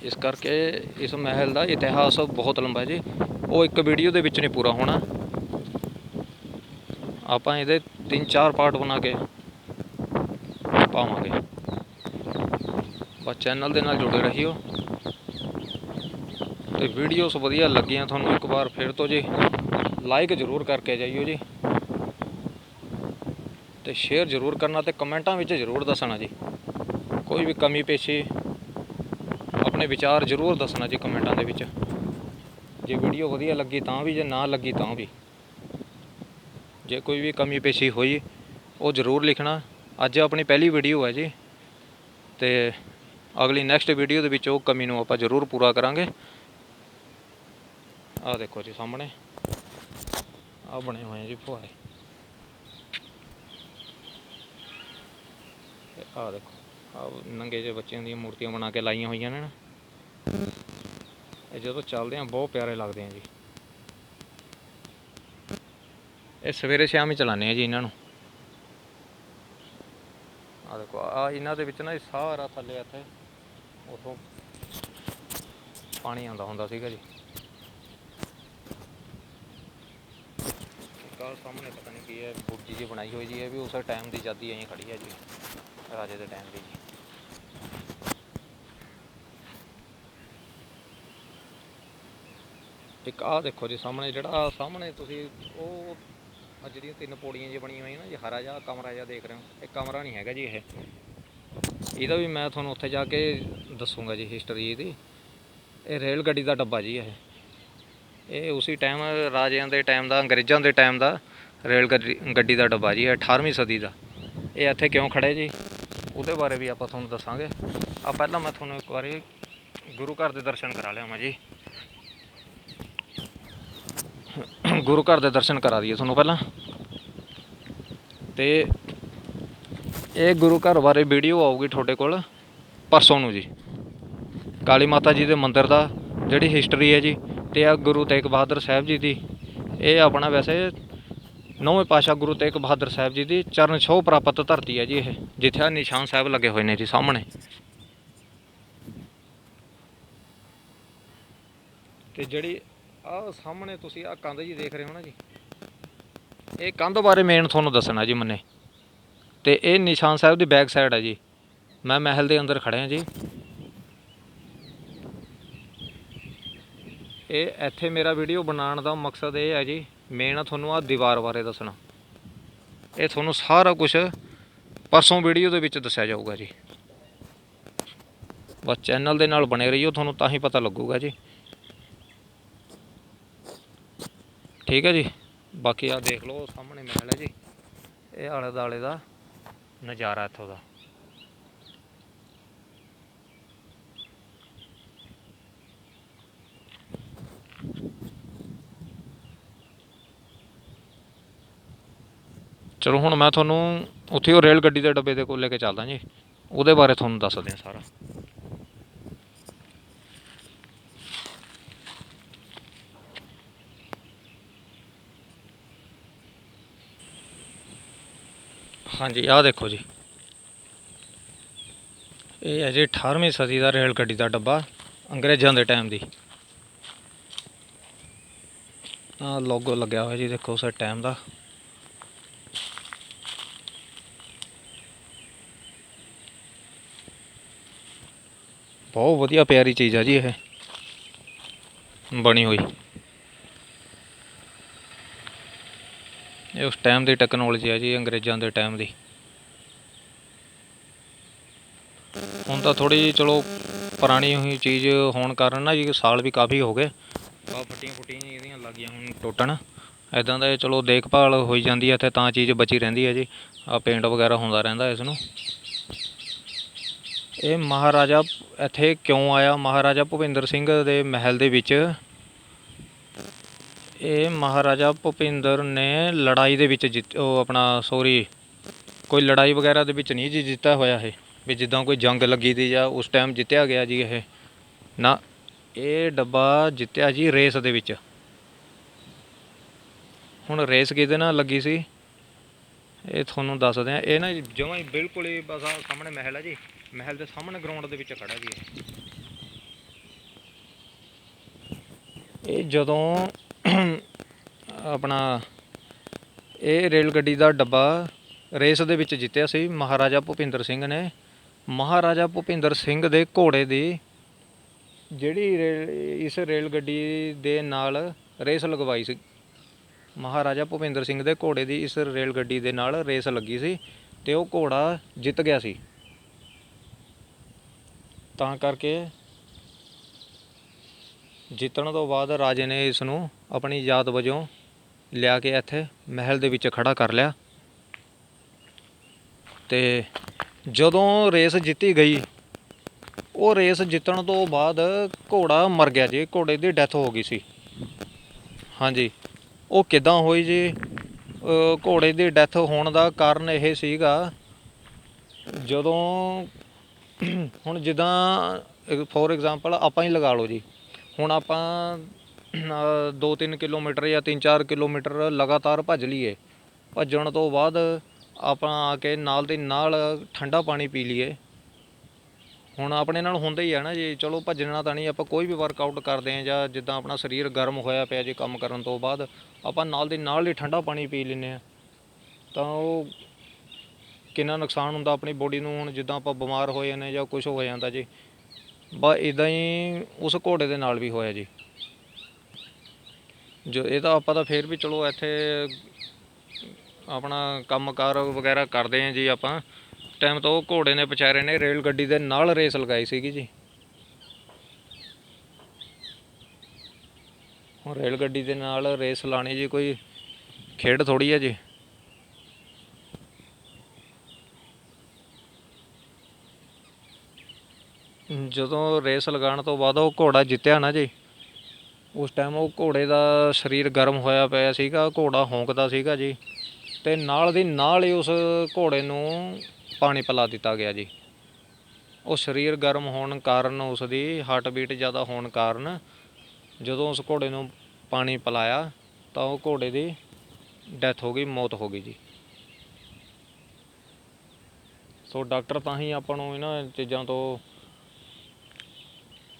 ਇਸ ਕਰਕੇ ਇਸ ਮਹਿਲ ਦਾ ਇਤਿਹਾਸ ਬਹੁਤ ਲੰਬਾ ਹੈ ਜੀ। ਉਹ ਇੱਕ ਵੀਡੀਓ ਦੇ ਵਿੱਚ ਨਹੀਂ ਪੂਰਾ ਹੋਣਾ। ਆਪਾਂ ਇਹਦੇ ਤਿੰਨ ਚਾਰ ਪਾਰਟ ਬਣਾ ਕੇ ਪਾਵਾਂਗੇ। ਬਸ ਚੈਨਲ ਦੇ ਨਾਲ ਜੁੜੇ ਰਹੀਓ। ਤੇ ਵੀਡੀਓਸ ਵਧੀਆ ਲੱਗੀਆਂ ਤੁਹਾਨੂੰ ਇੱਕ ਵਾਰ ਫਿਰ ਤੋਂ ਜੀ ਲਾਈਕ ਜ਼ਰੂਰ ਕਰਕੇ ਜਾਈਓ ਜੀ। ਤੇ ਸ਼ੇਅਰ ਜ਼ਰੂਰ ਕਰਨਾ ਤੇ ਕਮੈਂਟਾਂ ਵਿੱਚ ਜ਼ਰੂਰ ਦੱਸਣਾ ਜੀ। ਕੋਈ ਵੀ ਕਮੀ ਪੇਸ਼ੀ, ਆਪਣੇ ਵਿਚਾਰ ਜ਼ਰੂਰ ਦੱਸਣਾ ਜੀ ਕਮੈਂਟਾਂ ਦੇ ਵਿੱਚ। ਜੇ ਵੀਡੀਓ ਵਧੀਆ ਲੱਗੀ ਤਾਂ ਵੀ, ਜੇ ਨਾ ਲੱਗੀ ਤਾਂ ਵੀ। ਜੇ ਕੋਈ ਵੀ ਕਮੀ ਪੇਸ਼ੀ ਹੋਈ, ਉਹ ਜ਼ਰੂਰ ਲਿਖਣਾ। ਅੱਜ ਆਪਣੀ ਪਹਿਲੀ ਵੀਡੀਓ ਹੈ ਜੀ। ਤੇ ਅਗਲੀ ਨੈਕਸਟ ਵੀਡੀਓ ਦੇ ਵਿੱਚ ਉਹ ਕਮੀ ਨੂੰ ਆਪਾਂ ਜ਼ਰੂਰ ਪੂਰਾ ਕਰਾਂਗੇ। ਆਹ ਦੇਖੋ ਜੀ ਸਾਹਮਣੇ। ਆਹ ਬਣੇ ਹੋਏ ਜੀ ਫੁਹਾਰੇ। ਤੇ ਦੇਖੋ, ਆਹ ਨੰਗੇ ਜਿਹੇ ਬੱਚਿਆਂ ਦੀਆਂ ਮੂਰਤੀਆਂ ਬਣਾ ਕੇ ਲਾਈਆਂ ਹੋਈਆਂ ਨੇ ਨਾ। ਇਹ ਜਦੋਂ ਚੱਲਦੇ ਆ, ਬਹੁਤ ਪਿਆਰੇ ਲੱਗਦੇ ਆ ਜੀ। ਇਹ ਸਵੇਰੇ ਸ਼ਾਮ ਹੀ ਚਲਾਉਂਦੇ ਆ ਜੀ ਇਹਨਾਂ ਨੂੰ। ਆ ਦੇਖੋ ਆ ਇਹਨਾਂ ਦੇ ਵਿੱਚ ਨਾ ਇਹ ਸਾਰਾ ਥੱਲੇ ਇੱਥੇ ਉਥੋਂ ਪਾਣੀ ਆਉਂਦਾ ਹੁੰਦਾ ਸੀਗਾ ਜੀ। ਕਾਲ ਸਾਹਮਣੇ ਪਤਾ ਨਹੀਂ ਕੀ ਹੈ ਬੁੱਢੀ ਜੀ ਬਣਾਈ ਹੋਈ ਜੀ, ਇਹ ਵੀ ਉਸੇ ਟਾਈਮ ਦੀ ਜਾਦੀ ਐਂ ਖੜੀ ਹੈ ਜੀ, ਰਾਜੇ ਦੇ ਟਾਈਮ ਦੀ ਜੀ। ਇੱਕ ਆਹ ਦੇਖੋ ਜੀ ਸਾਹਮਣੇ, ਜਿਹੜਾ ਸਾਹਮਣੇ ਤੁਸੀਂ ਉਹ ਆਹ ਜਿਹੜੀਆਂ ਤਿੰਨ ਪੌੜੀਆਂ ਜੀ ਬਣੀਆਂ ਹੋਈਆਂ ਨਾ, ਜੀ ਹਰਾ ਜਿਹਾ ਕਮਰਾ ਜਿਹਾ ਦੇਖ ਰਹੇ ਹੋ, ਇਹ ਕਮਰਾ ਨਹੀਂ ਹੈਗਾ ਜੀ ਇਹ। ਇਹਦਾ ਵੀ ਮੈਂ ਤੁਹਾਨੂੰ ਉੱਥੇ ਜਾ ਕੇ ਦੱਸੂਗਾ ਜੀ ਹਿਸਟਰੀ ਇਹਦੀ। ਇਹ ਰੇਲ ਗੱਡੀ ਦਾ ਡੱਬਾ ਜੀ ਇਹ। ਇਹ ਉਸੇ ਟਾਈਮ ਰਾਜਿਆਂ ਦੇ ਟਾਈਮ ਦਾ, ਅੰਗਰੇਜ਼ਾਂ ਦੇ ਟਾਈਮ ਦਾ ਰੇਲ ਗੱਡੀ ਗੱਡੀ ਦਾ ਡੱਬਾ ਜੀ, ਇਹ 18ਵੀਂ ਸਦੀ ਦਾ। ਇਹ ਇੱਥੇ ਕਿਉਂ ਖੜੇ ਜੀ? ਉਹਦੇ ਬਾਰੇ ਵੀ ਆਪਾਂ ਤੁਹਾਨੂੰ ਦੱਸਾਂਗੇ। ਆ ਪਹਿਲਾਂ ਮੈਂ ਤੁਹਾਨੂੰ ਇੱਕ ਵਾਰੀ ਗੁਰੂ ਘਰ ਦੇ ਦਰਸ਼ਨ ਕਰਾ ਲਿਆਵਾਂ ਜੀ। ਗੁਰੂ ਘਰ ਦੇ ਦਰਸ਼ਨ ਕਰਾ ਦਈਏ ਤੁਹਾਨੂੰ ਪਹਿਲਾਂ। ਤੇ ਇਹ ਗੁਰੂ ਘਰ ਬਾਰੇ ਵੀਡੀਓ ਆਊਗੀ ਤੁਹਾਡੇ ਕੋਲ ਪਰਸੋਂ ਨੂੰ ਜੀ। ਕਾਲੀ ਮਾਤਾ ਜੀ ਦੇ ਮੰਦਿਰ ਦਾ ਜਿਹੜੀ ਹਿਸਟਰੀ ਹੈ ਜੀ, ਤੇ ਆ ਗੁਰੂ ਤੇਗ ਬਹਾਦਰ ਸਾਹਿਬ ਜੀ ਦੀ, ਇਹ ਆਪਣਾ ਵੈਸੇ ਨੌਵੇਂ ਪਾਸ਼ਾ ਗੁਰੂ ਤੇਗ ਬਹਾਦਰ ਸਾਹਿਬ ਜੀ ਦੀ ਚਰਨ ਛੋਹ ਪ੍ਰਾਪਤ ਧਰਤੀ ਹੈ ਜੀ ਇਹ, ਜਿੱਥੇ ਆ ਨਿਸ਼ਾਨ ਸਾਹਿਬ ਲੱਗੇ ਹੋਏ ਨੇ ਜੀ ਸਾਹਮਣੇ। ਤੇ ਜਿਹੜੀ ਆਹ ਸਾਹਮਣੇ ਤੁਸੀਂ ਆਹ ਕੰਧ ਜੀ ਦੇਖ ਰਹੇ ਹੋ ਨਾ ਜੀ। ਇਹ ਕੰਧ ਬਾਰੇ ਮੇਨ ਤੁਹਾਨੂੰ ਦੱਸਣਾ ਜੀ ਮੰਨੇ। ਤੇ ਇਹ ਨਿਸ਼ਾਨ ਸਾਹਿਬ ਦੀ ਬੈਕ ਸਾਈਡ ਹੈ ਜੀ। ਮੈਂ ਮਹਿਲ ਦੇ ਅੰਦਰ ਖੜਿਆ ਜੀ। ਇਹ ਇੱਥੇ ਮੇਰਾ ਵੀਡੀਓ ਬਣਾਉਣ ਦਾ ਮਕਸਦ ਇਹ ਹੈ ਜੀ। ਮੇਨ ਤੁਹਾਨੂੰ ਆ ਦੀਵਾਰ ਬਾਰੇ ਦੱਸਣਾ। ਇਹ ਤੁਹਾਨੂੰ ਸਾਰਾ ਕੁਝ ਪਰਸੋਂ ਵੀਡੀਓ ਦੇ ਵਿੱਚ ਦੱਸਿਆ ਜਾਊਗਾ ਜੀ। ਬਸ ਚੈਨਲ ਦੇ ਨਾਲ ਬਣੇ ਰਹੀਓ, ਤੁਹਾਨੂੰ ਤਾਂ ਹੀ ਪਤਾ ਲੱਗੂਗਾ ਜੀ। ਠੀਕ ਹੈ ਜੀ। ਬਾਕੀ ਆ ਦੇਖ ਲਓ, ਸਾਹਮਣੇ ਮਹਿਲ ਹੈ ਜੀ। ਇਹ ਆਲੇ ਦਾਲੇ ਦਾ ਨਜ਼ਾਰਾ ਇੱਥੋਂ ਦਾ। ਚਲੋ, ਹੁਣ ਮੈਂ ਤੁਹਾਨੂੰ ਉੱਥੇ ਉਹ ਰੇਲ ਗੱਡੀ ਦੇ ਡੱਬੇ ਦੇ ਕੋਲ ਲੈ ਕੇ ਚੱਲਦਾ ਜੀ। ਉਹਦੇ ਬਾਰੇ ਤੁਹਾਨੂੰ ਦੱਸਦੇ ਆ ਸਾਰਾ। ਹਾਂਜੀ, ਆਹ ਦੇਖੋ ਜੀ। ਇਹ ਹੈ ਜੀ 18ਵੀਂ ਸਦੀ ਦਾ ਰੇਲ ਗੱਡੀ ਦਾ ਡੱਬਾ, ਅੰਗਰੇਜ਼ਾਂ ਦੇ ਟਾਈਮ ਦੀ। ਆਹ ਲੋਗੋ ਲੱਗਿਆ ਹੋਇਆ ਜੀ, ਦੇਖੋ ਉਸ ਟਾਈਮ ਦਾ। ਬਹੁਤ ਵਧੀਆ ਪਿਆਰੀ ਚੀਜ਼ ਆ ਜੀ ਇਹ। ਬਣੀ ਹੋਈ। ਇਹ ਉਸ ਟਾਈਮ ਦੀ ਟੈਕਨੋਲੋਜੀ ਹੈ ਜੀ, ਅੰਗਰੇਜ਼ਾਂ ਦੇ ਟਾਈਮ ਦੀ। ਹੁਣ ਤਾਂ ਥੋੜੀ ਚਲੋ ਪੁਰਾਣੀ ਹੋਈ ਚੀਜ਼ ਹੋਣ ਕਾਰਨ ਨਾ ਜੀ, ਸਾਲ ਵੀ ਕਾਫੀ ਹੋ ਗਏ। ਆ ਫੱਟੀਆਂ ਫੁੱਟੀਆਂ ਇਹਦੀਆਂ ਲੱਗ ਗਈਆਂ ਹੁਣ ਟੁੱਟਣ। ਐਦਾਂ ਦਾ ਚਲੋ ਦੇਖਭਾਲ ਹੋਈ ਜਾਂਦੀ ਹੈ ਤੇ ਤਾਂ ਚੀਜ਼ ਬਚੀ ਰਹਿੰਦੀ ਹੈ ਜੀ। ਆ ਪੇਂਟ ਵਗੈਰਾ ਹੁੰਦਾ ਰਹਿੰਦਾ ਇਸ ਨੂੰ। ਇਹ ਮਹਾਰਾਜਾ ਇੱਥੇ ਕਿਉਂ ਆਇਆ? ਮਹਾਰਾਜਾ ਭੁਪਿੰਦਰ ਸਿੰਘ ਦੇ ਮਹਿਲ ਦੇ ਵਿੱਚ ਇਹ ਮਹਾਰਾਜਾ ਭੁਪਿੰਦਰ ਨੇ ਲੜਾਈ ਦੇ ਵਿੱਚ ਜਿੱਤ, ਉਹ ਆਪਣਾ ਸੋਰੀ ਕੋਈ ਲੜਾਈ ਵਗੈਰਾ ਦੇ ਵਿੱਚ ਨਹੀਂ ਜੀ ਜਿੱਤਿਆ ਹੋਇਆ ਇਹ, ਵੀ ਜਿੱਦਾਂ ਕੋਈ ਜੰਗ ਲੱਗੀ ਦੀ ਜਾਂ ਉਸ ਟਾਈਮ ਜਿੱਤਿਆ ਗਿਆ ਜੀ ਇਹ। ਨਾ, ਇਹ ਡੱਬਾ ਜਿੱਤਿਆ ਜੀ ਰੇਸ ਦੇ ਵਿੱਚ। ਹੁਣ ਰੇਸ ਕਿਹਦੇ ਨਾਲ ਲੱਗੀ ਸੀ? ਇਹ ਤੁਹਾਨੂੰ ਦੱਸਦੇ ਆ ਇਹ ਨਾ ਜਮਾਂ ਹੀ ਬਿਲਕੁਲ ਹੀ ਬਸ ਆਹ ਸਾਹਮਣੇ ਮਹਿਲ ਹੈ ਜੀ। ਮਹਿਲ ਦੇ ਸਾਹਮਣੇ ਗਰਾਊਂਡ ਦੇ ਵਿੱਚ ਖੜਾ ਜੀ ਇਹ। ਇਹ ਜਦੋਂ ਆਪਣਾ ਇਹ ਰੇਲ ਗੱਡੀ ਦਾ ਡੱਬਾ ਰੇਸ ਦੇ ਵਿੱਚ ਜਿੱਤਿਆ ਸੀ। ਮਹਾਰਾਜਾ ਭੁਪਿੰਦਰ ਸਿੰਘ ਨੇ। ਮਹਾਰਾਜਾ ਭੁਪਿੰਦਰ ਸਿੰਘ ਦੇ ਘੋੜੇ ਦੀ ਜਿਹੜੀ ਰੇਲ, ਇਸ ਰੇਲ ਗੱਡੀ ਦੇ ਨਾਲ ਰੇਸ ਲਗਵਾਈ ਸੀ। ਮਹਾਰਾਜਾ ਭੁਪਿੰਦਰ ਸਿੰਘ ਦੇ ਘੋੜੇ ਦੀ ਇਸ ਰੇਲ ਗੱਡੀ ਦੇ ਨਾਲ ਰੇਸ ਲੱਗੀ ਸੀ ਤੇ ਉਹ ਘੋੜਾ ਜਿੱਤ ਗਿਆ ਸੀ। ਤਾਂ ਕਰਕੇ ਜਿੱਤਣ ਤੋਂ ਬਾਅਦ ਰਾਜੇ ਨੇ ਇਸ ਨੂੰ ਆਪਣੀ ਯਾਦ ਵਜੋਂ ਲਿਆ ਕੇ ਇੱਥੇ ਮਹਿਲ ਦੇ ਵਿੱਚ ਖੜਾ ਕਰ ਲਿਆ। ਤੇ ਜਦੋਂ ਰੇਸ ਜਿੱਤੀ ਗਈ, ਉਹ ਰੇਸ ਜਿੱਤਣ ਤੋਂ ਬਾਅਦ ਘੋੜਾ ਮਰ ਗਿਆ ਜੀ। ਘੋੜੇ ਦੀ ਡੈਥ ਹੋ ਗਈ ਸੀ। ਹਾਂਜੀ, ਉਹ ਕਿਦਾਂ ਹੋਈ ਜੀ? ਘੋੜੇ ਦੀ ਡੈਥ ਹੋਣ ਦਾ ਕਾਰਨ ਇਹ ਸੀਗਾ, ਜਦੋਂ ਹੁਣ ਜਿੱਦਾਂ, ਫੋਰ ਐਗਜ਼ਾਮਪਲ ਆਪਾਂ ਹੀ ਲਗਾ ਲਓ ਜੀ। ਹੁਣ ਆਪਾਂ 2-3 ਕਿਲੋਮੀਟਰ ਜਾਂ 3-4 ਕਿਲੋਮੀਟਰ ਲਗਾਤਾਰ ਭੱਜ ਲਈਏ। ਭੱਜਣ ਤੋਂ ਬਾਅਦ ਆਪਾਂ ਆ ਕੇ ਨਾਲ ਦੇ ਨਾਲ ਠੰਡਾ ਪਾਣੀ ਪੀ ਲਈਏ। ਹੁਣ ਆਪਣੇ ਨਾਲ ਹੁੰਦਾ ਹੀ ਹੈ ਨਾ ਜੀ, ਚਲੋ ਭੱਜਣਾ ਤਾਂ ਨਹੀਂ, ਆਪਾਂ ਕੋਈ ਵੀ ਵਰਕਆਊਟ ਕਰਦੇ ਆ ਜਾਂ ਜਿੱਦਾਂ ਆਪਣਾ ਸਰੀਰ ਗਰਮ ਹੋਇਆ ਪਿਆ ਜੀ ਕੰਮ ਕਰਨ ਤੋਂ ਬਾਅਦ, ਆਪਾਂ ਨਾਲ ਦੇ ਨਾਲ ਹੀ ਠੰਡਾ ਪਾਣੀ ਪੀ ਲੈਂਦੇ ਆ ਤਾਂ ਉਹ ਕਿੰਨਾ ਨੁਕਸਾਨ ਹੁੰਦਾ ਆਪਣੀ ਬੋਡੀ ਨੂੰ, ਹੁਣ ਜਿੱਦਾਂ ਆਪਾਂ ਬਿਮਾਰ ਹੋ ਜਾਂਦੇ ਜਾਂ ਕੁਝ ਹੋ ਜਾਂਦਾ ਜੀ। ਬਸ ਇਦਾਂ ਹੀ ਉਸ ਘੋੜੇ ਦੇ ਨਾਲ ਵੀ ਹੋਇਆ ਜੀ। ਜੋ ਇਹ ਤਾਂ ਆਪਾਂ ਤਾਂ ਫੇਰ ਵੀ ਚਲੋ ਇੱਥੇ ਆਪਣਾ ਕੰਮਕਾਰ ਵਗੈਰਾ ਕਰਦੇ ਆ ਜੀ ਆਪਾਂ। ਟਾਈਮ ਤੋਂ ਉਹ ਘੋੜੇ ਨੇ, ਵਿਚਾਰੇ ਨੇ ਰੇਲ ਗੱਡੀ ਦੇ ਨਾਲ ਰੇਸ ਲਗਾਈ ਸੀਗੀ ਜੀ। ਹੁਣ ਰੇਲ ਗੱਡੀ ਦੇ ਨਾਲ ਰੇਸ ਲਾਣੀ ਜੀ ਕੋਈ ਖੇਡ ਥੋੜੀ ਹੈ ਜੀ। ਜਦੋਂ ਰੇਸ ਲਗਾਉਣ ਤੋਂ ਬਾਅਦ ਉਹ ਘੋੜਾ ਜਿੱਤਿਆ ਨਾ ਜੀ, ਉਸ ਟਾਈਮ ਉਹ ਘੋੜੇ ਦਾ ਸਰੀਰ ਗਰਮ ਹੋਇਆ ਪਿਆ ਸੀਗਾ, ਘੋੜਾ ਹੌਂਕਦਾ ਸੀਗਾ ਜੀ ਤੇ ਨਾਲ ਦੀ ਨਾਲ ਹੀ ਉਸ ਘੋੜੇ ਨੂੰ ਪਾਣੀ ਪਿਲਾ ਦਿੱਤਾ ਗਿਆ ਜੀ। ਉਹ ਸਰੀਰ ਗਰਮ ਹੋਣ ਕਾਰਨ ਉਸ ਦੀ ਹਾਰਟ ਬੀਟ ਜ਼ਿਆਦਾ ਹੋਣ ਕਾਰਨ ਜਦੋਂ ਉਸ ਘੋੜੇ ਨੂੰ ਪਾਣੀ ਪਿਲਾਇਆ ਤਾਂ ਉਹ ਘੋੜੇ ਦੀ ਡੈਥ ਹੋ ਗਈ, ਮੌਤ ਹੋ ਗਈ ਜੀ। ਸੋ ਡਾਕਟਰ ਤਾਂ ਹੀ ਆਪਾਂ ਨੂੰ ਇਹਨਾਂ ਚੀਜ਼ਾਂ ਤੋਂ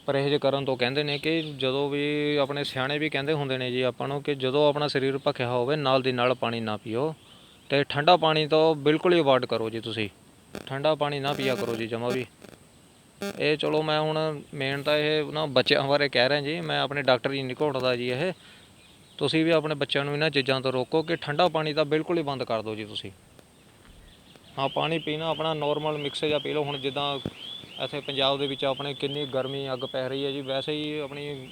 ਪਰਹੇਜ਼ ਕਰਨ ਤੋਂ ਕਹਿੰਦੇ ਨੇ ਕਿ ਜਦੋਂ ਵੀ ਆਪਣੇ ਸਿਆਣੇ ਵੀ ਕਹਿੰਦੇ ਹੁੰਦੇ ਨੇ ਜੀ ਆਪਾਂ ਨੂੰ ਕਿ ਜਦੋਂ ਆਪਣਾ ਸਰੀਰ ਭਖਿਆ ਹੋਵੇ, ਨਾਲ ਦੀ ਨਾਲ ਪਾਣੀ ਨਾ ਪੀਓ। ਤੇ ਠੰਡਾ ਪਾਣੀ ਤੋਂ ਬਿਲਕੁਲ ਹੀ ਅਵਾਇਡ ਕਰੋ ਜੀ ਤੁਸੀਂ। ਠੰਡਾ ਪਾਣੀ ਨਾ ਪੀਆ ਕਰੋ ਜੀ ਜਮਾ ਵੀ। ਇਹ ਚਲੋ ਮੈਂ ਹੁਣ ਮੇਨ ਤਾਂ ਇਹ ਨਾ ਬੱਚਿਆਂ ਬਾਰੇ ਕਹਿ ਰਿਹਾ ਜੀ, ਮੈਂ ਆਪਣੇ ਡਾਕਟਰ ਜੀ ਨਹੀਂ ਘੋਟਦਾ ਜੀ ਇਹ। ਤੁਸੀਂ ਵੀ ਆਪਣੇ ਬੱਚਿਆਂ ਨੂੰ ਇਹਨਾਂ ਚੀਜ਼ਾਂ ਤੋਂ ਰੋਕੋ ਕਿ ਠੰਡਾ ਪਾਣੀ ਤਾਂ ਬਿਲਕੁਲ ਹੀ ਬੰਦ ਕਰ ਦਿਓ ਜੀ ਤੁਸੀਂ। ਹਾਂ, ਪਾਣੀ ਪੀਣਾ ਆਪਣਾ ਨਾਰਮਲ ਮਿਕਸ ਜਾਂ ਪੀ ਲਓ, ਹੁਣ ਜਿੱਦਾਂ ਇੱਥੇ ਪੰਜਾਬ ਦੇ ਵਿੱਚ ਆਪਣੇ ਕਿੰਨੀ ਗਰਮੀ ਅੱਗ ਪੈ ਰਹੀ ਹੈ ਜੀ। ਵੈਸੇ ਹੀ ਆਪਣੀ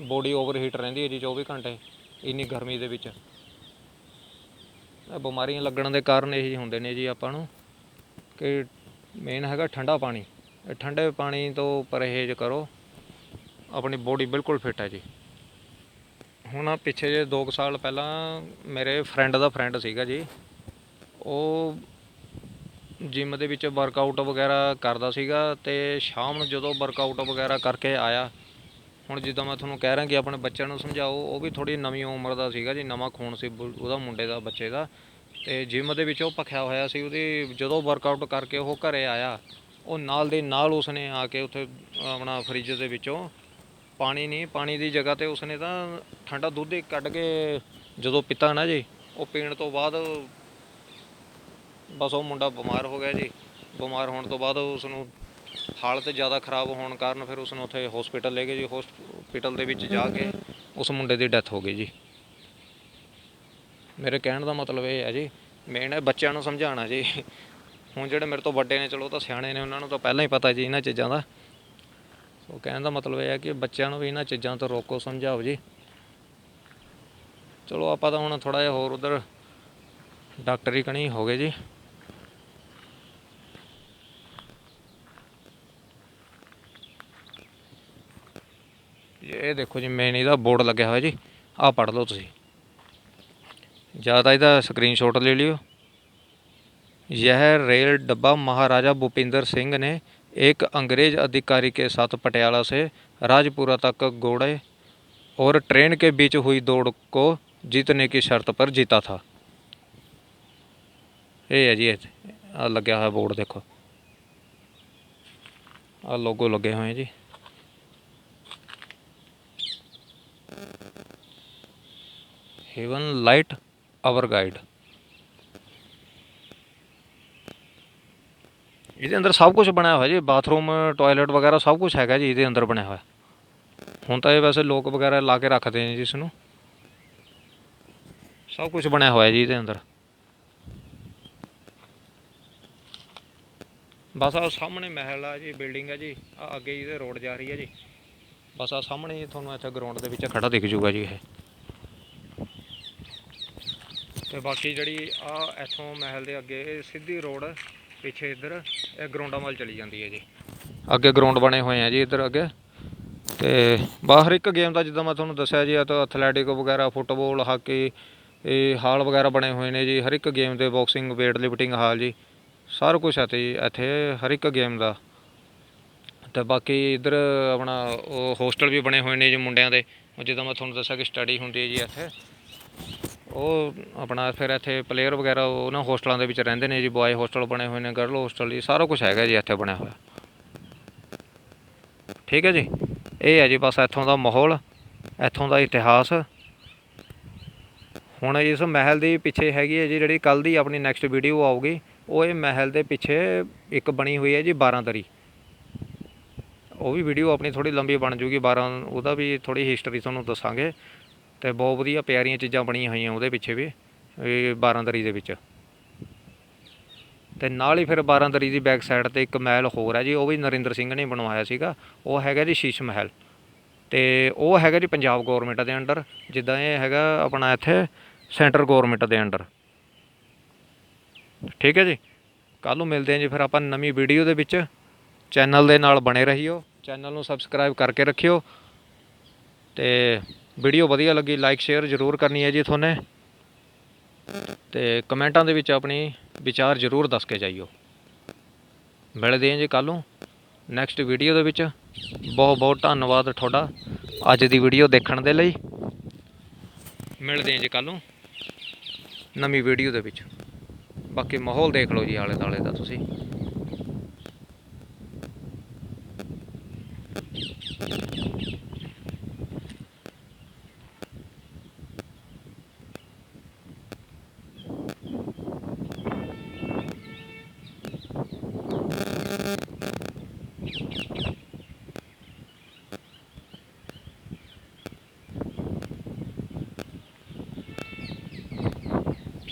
ਬੋਡੀ ਓਵਰਹੀਟ ਰਹਿੰਦੀ ਹੈ ਜੀ 24 ਘੰਟੇ, ਇੰਨੀ ਗਰਮੀ ਦੇ ਵਿੱਚ। ਬਿਮਾਰੀਆਂ ਲੱਗਣ ਦੇ ਕਾਰਨ ਇਹੀ ਹੁੰਦੇ ਨੇ ਜੀ ਆਪਾਂ ਨੂੰ ਕਿ ਮੇਨ ਹੈਗਾ ਠੰਡਾ ਪਾਣੀ। ਇਹ ਠੰਡੇ ਪਾਣੀ ਤੋਂ ਪਰਹੇਜ਼ ਕਰੋ। ਆਪਣੀ ਬੋਡੀ ਬਿਲਕੁਲ ਫਿੱਟ ਹੈ ਜੀ। ਹੁਣ ਆਹ ਪਿੱਛੇ ਜੇ 2 ਸਾਲ ਪਹਿਲਾਂ ਮੇਰੇ ਫਰੈਂਡ ਦਾ ਫਰੈਂਡ ਸੀਗਾ ਜੀ। ਉਹ ਜਿਮ ਦੇ ਵਿੱਚ ਵਰਕਆਊਟ ਵਗੈਰਾ ਕਰਦਾ ਸੀਗਾ ਅਤੇ ਸ਼ਾਮ ਨੂੰ ਜਦੋਂ ਵਰਕਆਊਟ ਵਗੈਰਾ ਕਰਕੇ ਆਇਆ, ਹੁਣ ਜਿੱਦਾਂ ਮੈਂ ਤੁਹਾਨੂੰ ਕਹਿ ਰਿਹਾ ਕਿ ਆਪਣੇ ਬੱਚਿਆਂ ਨੂੰ ਸਮਝਾਓ, ਉਹ ਵੀ ਥੋੜ੍ਹੀ ਨਵੀਂ ਉਮਰ ਦਾ ਸੀਗਾ ਜੀ, ਨਵਾਂ ਖੂਨ ਸੀ ਬੁ- ਉਹਦਾ ਮੁੰਡੇ ਦਾ, ਬੱਚੇ ਦਾ। ਅਤੇ ਜਿਮ ਦੇ ਵਿੱਚ ਉਹ ਭਖਿਆ ਹੋਇਆ ਸੀ, ਉਹਦੀ ਜਦੋਂ ਵਰਕਆਊਟ ਕਰਕੇ ਉਹ ਘਰੇ ਆਇਆ, ਉਹ ਨਾਲ ਦੇ ਨਾਲ ਉਸਨੇ ਆ ਕੇ ਉੱਥੇ, ਆਪਣਾ ਫ੍ਰਿਜ ਦੇ ਵਿੱਚੋਂ ਪਾਣੀ ਨਹੀਂ ਪਾਣੀ ਦੀ ਜਗ੍ਹਾ ਤੇ ਉਸਨੇ ਤਾਂ ਠੰਡਾ ਦੁੱਧ ਹੀ ਕੱਢ ਕੇ ਜਦੋਂ ਪੀਤਾ ਨਾ ਜੀ, ਉਹ ਪੀਣ ਤੋਂ ਬਾਅਦ ਬਸ ਉਹ ਮੁੰਡਾ ਬਿਮਾਰ ਹੋ ਗਿਆ ਜੀ। ਬਿਮਾਰ ਹੋਣ ਤੋਂ ਬਾਅਦ ਉਸ ਨੂੰ ਹਾਲਤ ਜ਼ਿਆਦਾ ਖਰਾਬ ਹੋਣ ਕਾਰਨ ਫਿਰ ਉਸ ਨੂੰ ਉੱਥੇ ਹਸਪੀਟਲ ਲੈ ਗਏ ਜੀ। ਹਸਪੀਟਲ ਦੇ ਵਿੱਚ ਜਾ ਕੇ ਉਸ ਮੁੰਡੇ ਦੀ ਡੈਥ ਹੋ ਗਈ ਜੀ। ਮੇਰੇ ਕਹਿਣ ਦਾ ਮਤਲਬ ਇਹ ਹੈ ਜੀ ਮੇਨ ਹੈ ਬੱਚਿਆਂ ਨੂੰ ਸਮਝਾਉਣਾ ਜੀ। ਹੁਣ ਜਿਹੜੇ ਮੇਰੇ ਤੋਂ ਵੱਡੇ ਨੇ, ਚਲੋ ਉਹ ਤਾਂ ਸਿਆਣੇ ਨੇ, ਉਹਨਾਂ ਨੂੰ ਤਾਂ ਪਹਿਲਾਂ ਹੀ ਪਤਾ ਜੀ ਇਹਨਾਂ ਚੀਜ਼ਾਂ ਦਾ। ਸੋ ਕਹਿਣ ਦਾ ਮਤਲਬ ਇਹ ਹੈ ਕਿ ਬੱਚਿਆਂ ਨੂੰ ਵੀ ਇਹਨਾਂ ਚੀਜ਼ਾਂ ਤੋਂ ਰੋਕੋ, ਸਮਝਾਓ ਜੀ। ਚਲੋ ਆਪਾਂ ਤਾਂ ਹੁਣ ਥੋੜਾ ਜਿਹਾ ਹੋਰ ਉਧਰ ਡਾਕਟਰੀ ਕਣੀ ਹੋ ਗਏ ਜੀ। ਇਹ ਦੇਖੋ ਜੀ ਮੇਨ ਇਹਦਾ ਬੋਰਡ ਲੱਗਿਆ ਹੋਇਆ ਜੀ ਆਹ ਪੜ੍ਹ ਲਓ ਤੁਸੀਂ ਜਾਂ ਤਾਂ ਇਹਦਾ ਸਕਰੀਨਸ਼ਾਟ ਲੈ ਲਿਓ यह रेल डब्बा महाराजा भूपिंदर सिंह ने एक अंग्रेज अधिकारी के साथ पटियाला से राजपुरा तक घोड़े और ट्रेन के बीच हुई दौड़ को जीतने की शर्त पर जीता था ਇਹ ਹੈ ਜੀ ਇਹ ਆ ਲੱਗਿਆ ਹੋਇਆ ਬੋਰਡ ਦੇਖੋ ਆ ਲੋਗੋ ਲੱਗੇ ਹੋਏ हेवन लाइट आवर गाइड ਇਹਦੇ ਅੰਦਰ ਸਭ ਕੁਝ ਬਣਿਆ ਹੋਇਆ ਜੀ ਬਾਥਰੂਮ ਟਾਇਲਟ ਵਗੈਰਾ ਸਭ ਕੁਝ ਹੈਗਾ ਜੀ ਇਹਦੇ ਅੰਦਰ ਬਣਿਆ ਹੋਇਆ ਹੁਣ ਤਾਂ ਇਹ ਵੈਸੇ ਲੋਕ ਵਗੈਰਾ ਲਾ ਕੇ ਰੱਖਦੇ ਨੇ ਜੀ ਇਸ ਨੂੰ ਸਭ ਕੁਝ ਬਣਿਆ ਹੋਇਆ ਜੀ ਇਹਦੇ ਅੰਦਰ ਬਸ ਆ ਸਾਹਮਣੇ ਮਹਿਲ ਆ ਜੀ ਬਿਲਡਿੰਗ ਹੈ ਜੀ ਆ ਅੱਗੇ ਇਹਦੇ ਰੋਡ ਜਾ ਰਹੀ ਹੈ ਜੀ ਬਸ ਆ ਸਾਹਮਣੇ ਤੁਹਾਨੂੰ ਇੱਥੇ ਗਰਾਊਂਡ ਦੇ ਵਿੱਚ ਖੜਾ ਦਿਖ ਜੂਗਾ ਜੀ ਇਹ। ਤੇ ਬਾਕੀ ਜਿਹੜੀ ਆ ਇੱਥੋਂ ਮਹਿਲ ਦੇ ਅੱਗੇ, ਇਹ ਸਿੱਧੀ ਰੋਡ ਪਿੱਛੇ ਇੱਧਰ, ਇਹ ਗਰਾਊਂਡਾਂ ਵੱਲ ਚਲੀ ਜਾਂਦੀ ਹੈ ਜੀ। ਅੱਗੇ ਗਰਾਊਂਡ ਬਣੇ ਹੋਏ ਆ ਜੀ ਇੱਧਰ ਅੱਗੇ। ਤੇ ਬਾਹਰ ਇੱਕ ਗੇਮ ਦਾ ਜਿੱਦਾਂ ਮੈਂ ਤੁਹਾਨੂੰ ਦੱਸਿਆ ਜੀ ਆ ਤਾਂ ਐਥਲੈਟਿਕ ਵਗੈਰਾ ਫੁੱਟਬਾਲ ਹਾਕੀ ਇਹ ਹਾਲ ਵਗੈਰਾ ਬਣੇ ਹੋਏ ਨੇ ਜੀ, ਹਰ ਇੱਕ ਗੇਮ ਦੇ ਬਾਕਸਿੰਗ weight lifting ਹਾਲ ਜੀ। ਸਾਰਾ ਕੁਝ ਹੈ ਤੇ ਜੀ, ਇੱਥੇ ਹਰ ਇੱਕ ਗੇਮ ਦਾ। ਤੇ ਬਾਕੀ ਇੱਧਰ ਆਪਣਾ ਉਹ ਹੋਸਟਲ ਵੀ ਬਣੇ ਹੋਏ ਨੇ ਜੀ ਮੁੰਡਿਆਂ ਦੇ। ਉਹ ਜਿੱਦਾਂ ਮੈਂ ਤੁਹਾਨੂੰ ਦੱਸਿਆ ਕਿ ਸਟੱਡੀ ਹੁੰਦੀ ਹੈ ਜੀ ਇੱਥੇ। ਉਹ ਆਪਣਾ ਫਿਰ ਇੱਥੇ ਪਲੇਅਰ ਵਗੈਰਾ ਉਹਨਾਂ ਹੋਸਟਲਾਂ ਦੇ ਵਿੱਚ ਰਹਿੰਦੇ ਨੇ ਜੀ। ਬॉय ਹੋਸਟਲ ਬਣੇ ਹੋਏ ਨੇ ਗਰਲ ਹੋਸਟਲ ਜੀ। ਸਾਰਾ ਕੁਝ ਹੈਗਾ ਜੀ ਇੱਥੇ ਬਣਿਆ ਹੋਇਆ। ਠੀਕ ਹੈ ਜੀ? ਇਹ ਹੈ ਜੀ ਬਸ ਇੱਥੋਂ ਦਾ ਮਾਹੌਲ, ਇੱਥੋਂ ਦਾ ਇਤਿਹਾਸ। ਹੁਣ ਇਸ ਮਹਿਲ ਦੇ ਪਿੱਛੇ ਹੈਗੀ ਹੈ ਜੀ ਜਿਹੜੀ ਕੱਲ ਦੀ ਆਪਣੀ ਨੈਕਸਟ ਵੀਡੀਓ ਆਊਗੀ। ਉਹ ਇਹ ਮਹਿਲ ਦੇ ਪਿੱਛੇ ਇੱਕ ਬਣੀ ਹੋਈ ਹੈ ਜੀ 12 ਤਰੀ ਉਹ ਵੀ ਵੀਡੀਓ ਆਪਣੀ ਥੋੜੀ ਲੰਬੀ ਬਣ ਜੂਗੀ 12 ਉਹਦਾ ਵੀ ਥੋੜੀ ਹਿਸਟਰੀ ਤੁਹਾਨੂੰ ਦੱਸਾਂਗੇ। ਤੇ ਬਹੁਤ ਵਧੀਆ ਪਿਆਰੀਆਂ ਚੀਜ਼ਾਂ ਬਣੀਆਂ ਹੋਈਆਂ ਉਹਦੇ ਪਿੱਛੇ ਵੀ, ਇਹ 12 ਦਰੀ ਦੇ ਵਿੱਚ। ਤੇ ਨਾਲ ਹੀ ਫਿਰ 12 ਦਰੀ ਦੀ ਬੈਕ ਸਾਈਡ ਤੇ ਇੱਕ ਮਹਿਲ ਹੋਰ ਹੈ ਜੀ, ਉਹ ਵੀ ਨਰਿੰਦਰ ਸਿੰਘ ਨੇ ਬਣਵਾਇਆ ਸੀਗਾ। ਉਹ ਹੈਗਾ ਜੀ ਸ਼ੀਸ਼ ਮਹਿਲ। ਤੇ ਉਹ ਹੈਗਾ ਜੀ ਪੰਜਾਬ ਗਵਰਨਮੈਂਟ ਦੇ ਅੰਡਰ ਜਿੱਦਾਂ ਇਹ ਹੈਗਾ ਆਪਣਾ ਇੱਥੇ ਸੈਂਟਰ ਗਵਰਨਮੈਂਟ ਦੇ ਅੰਡਰ ਠੀਕ ਹੈ ਜੀ? ਕੱਲ ਨੂੰ ਮਿਲਦੇ ਹਾਂ ਜੀ ਫਿਰ ਆਪਾਂ ਨਵੀਂ ਵੀਡੀਓ ਦੇ ਵਿੱਚ। ਚੈਨਲ ਦੇ ਨਾਲ ਬਣੇ ਰਹੀਓ, ਚੈਨਲ ਨੂੰ ਸਬਸਕ੍ਰਾਈਬ ਕਰਕੇ ਰੱਖਿਓ ਤੇ ਵੀਡੀਓ ਵਧੀਆ ਲੱਗੀ ਲਾਈਕ ਸ਼ੇਅਰ ਜ਼ਰੂਰ ਕਰਨੀ ਹੈ ਜੀ ਤੁਹਾਨੂੰ ਤੇ ਕਮੈਂਟਾਂ ਦੇ ਵਿੱਚ ਆਪਣੀ ਵਿਚਾਰ ਜ਼ਰੂਰ ਦੱਸ ਕੇ ਜਾਈਓ। ਮਿਲਦੇ ਹਾਂ ਜੀ ਕੱਲ ਨੂੰ ਨੈਕਸਟ ਵੀਡੀਓ ਦੇ ਵਿੱਚ। ਬਹੁਤ ਬਹੁਤ ਧੰਨਵਾਦ ਤੁਹਾਡਾ ਅੱਜ ਦੀ ਵੀਡੀਓ ਦੇਖਣ ਦੇ ਲਈ। ਮਿਲਦੇ ਹਾਂ ਜੀ ਕੱਲ ਨੂੰ ਨਵੀਂ ਵੀਡੀਓ ਦੇ ਵਿੱਚ। ਬਾਕੀ ਮਾਹੌਲ ਦੇਖ ਲਓ ਜੀ ਆਲੇ ਦਾਲੇ ਦਾ ਤੁਸੀਂ। Thank you.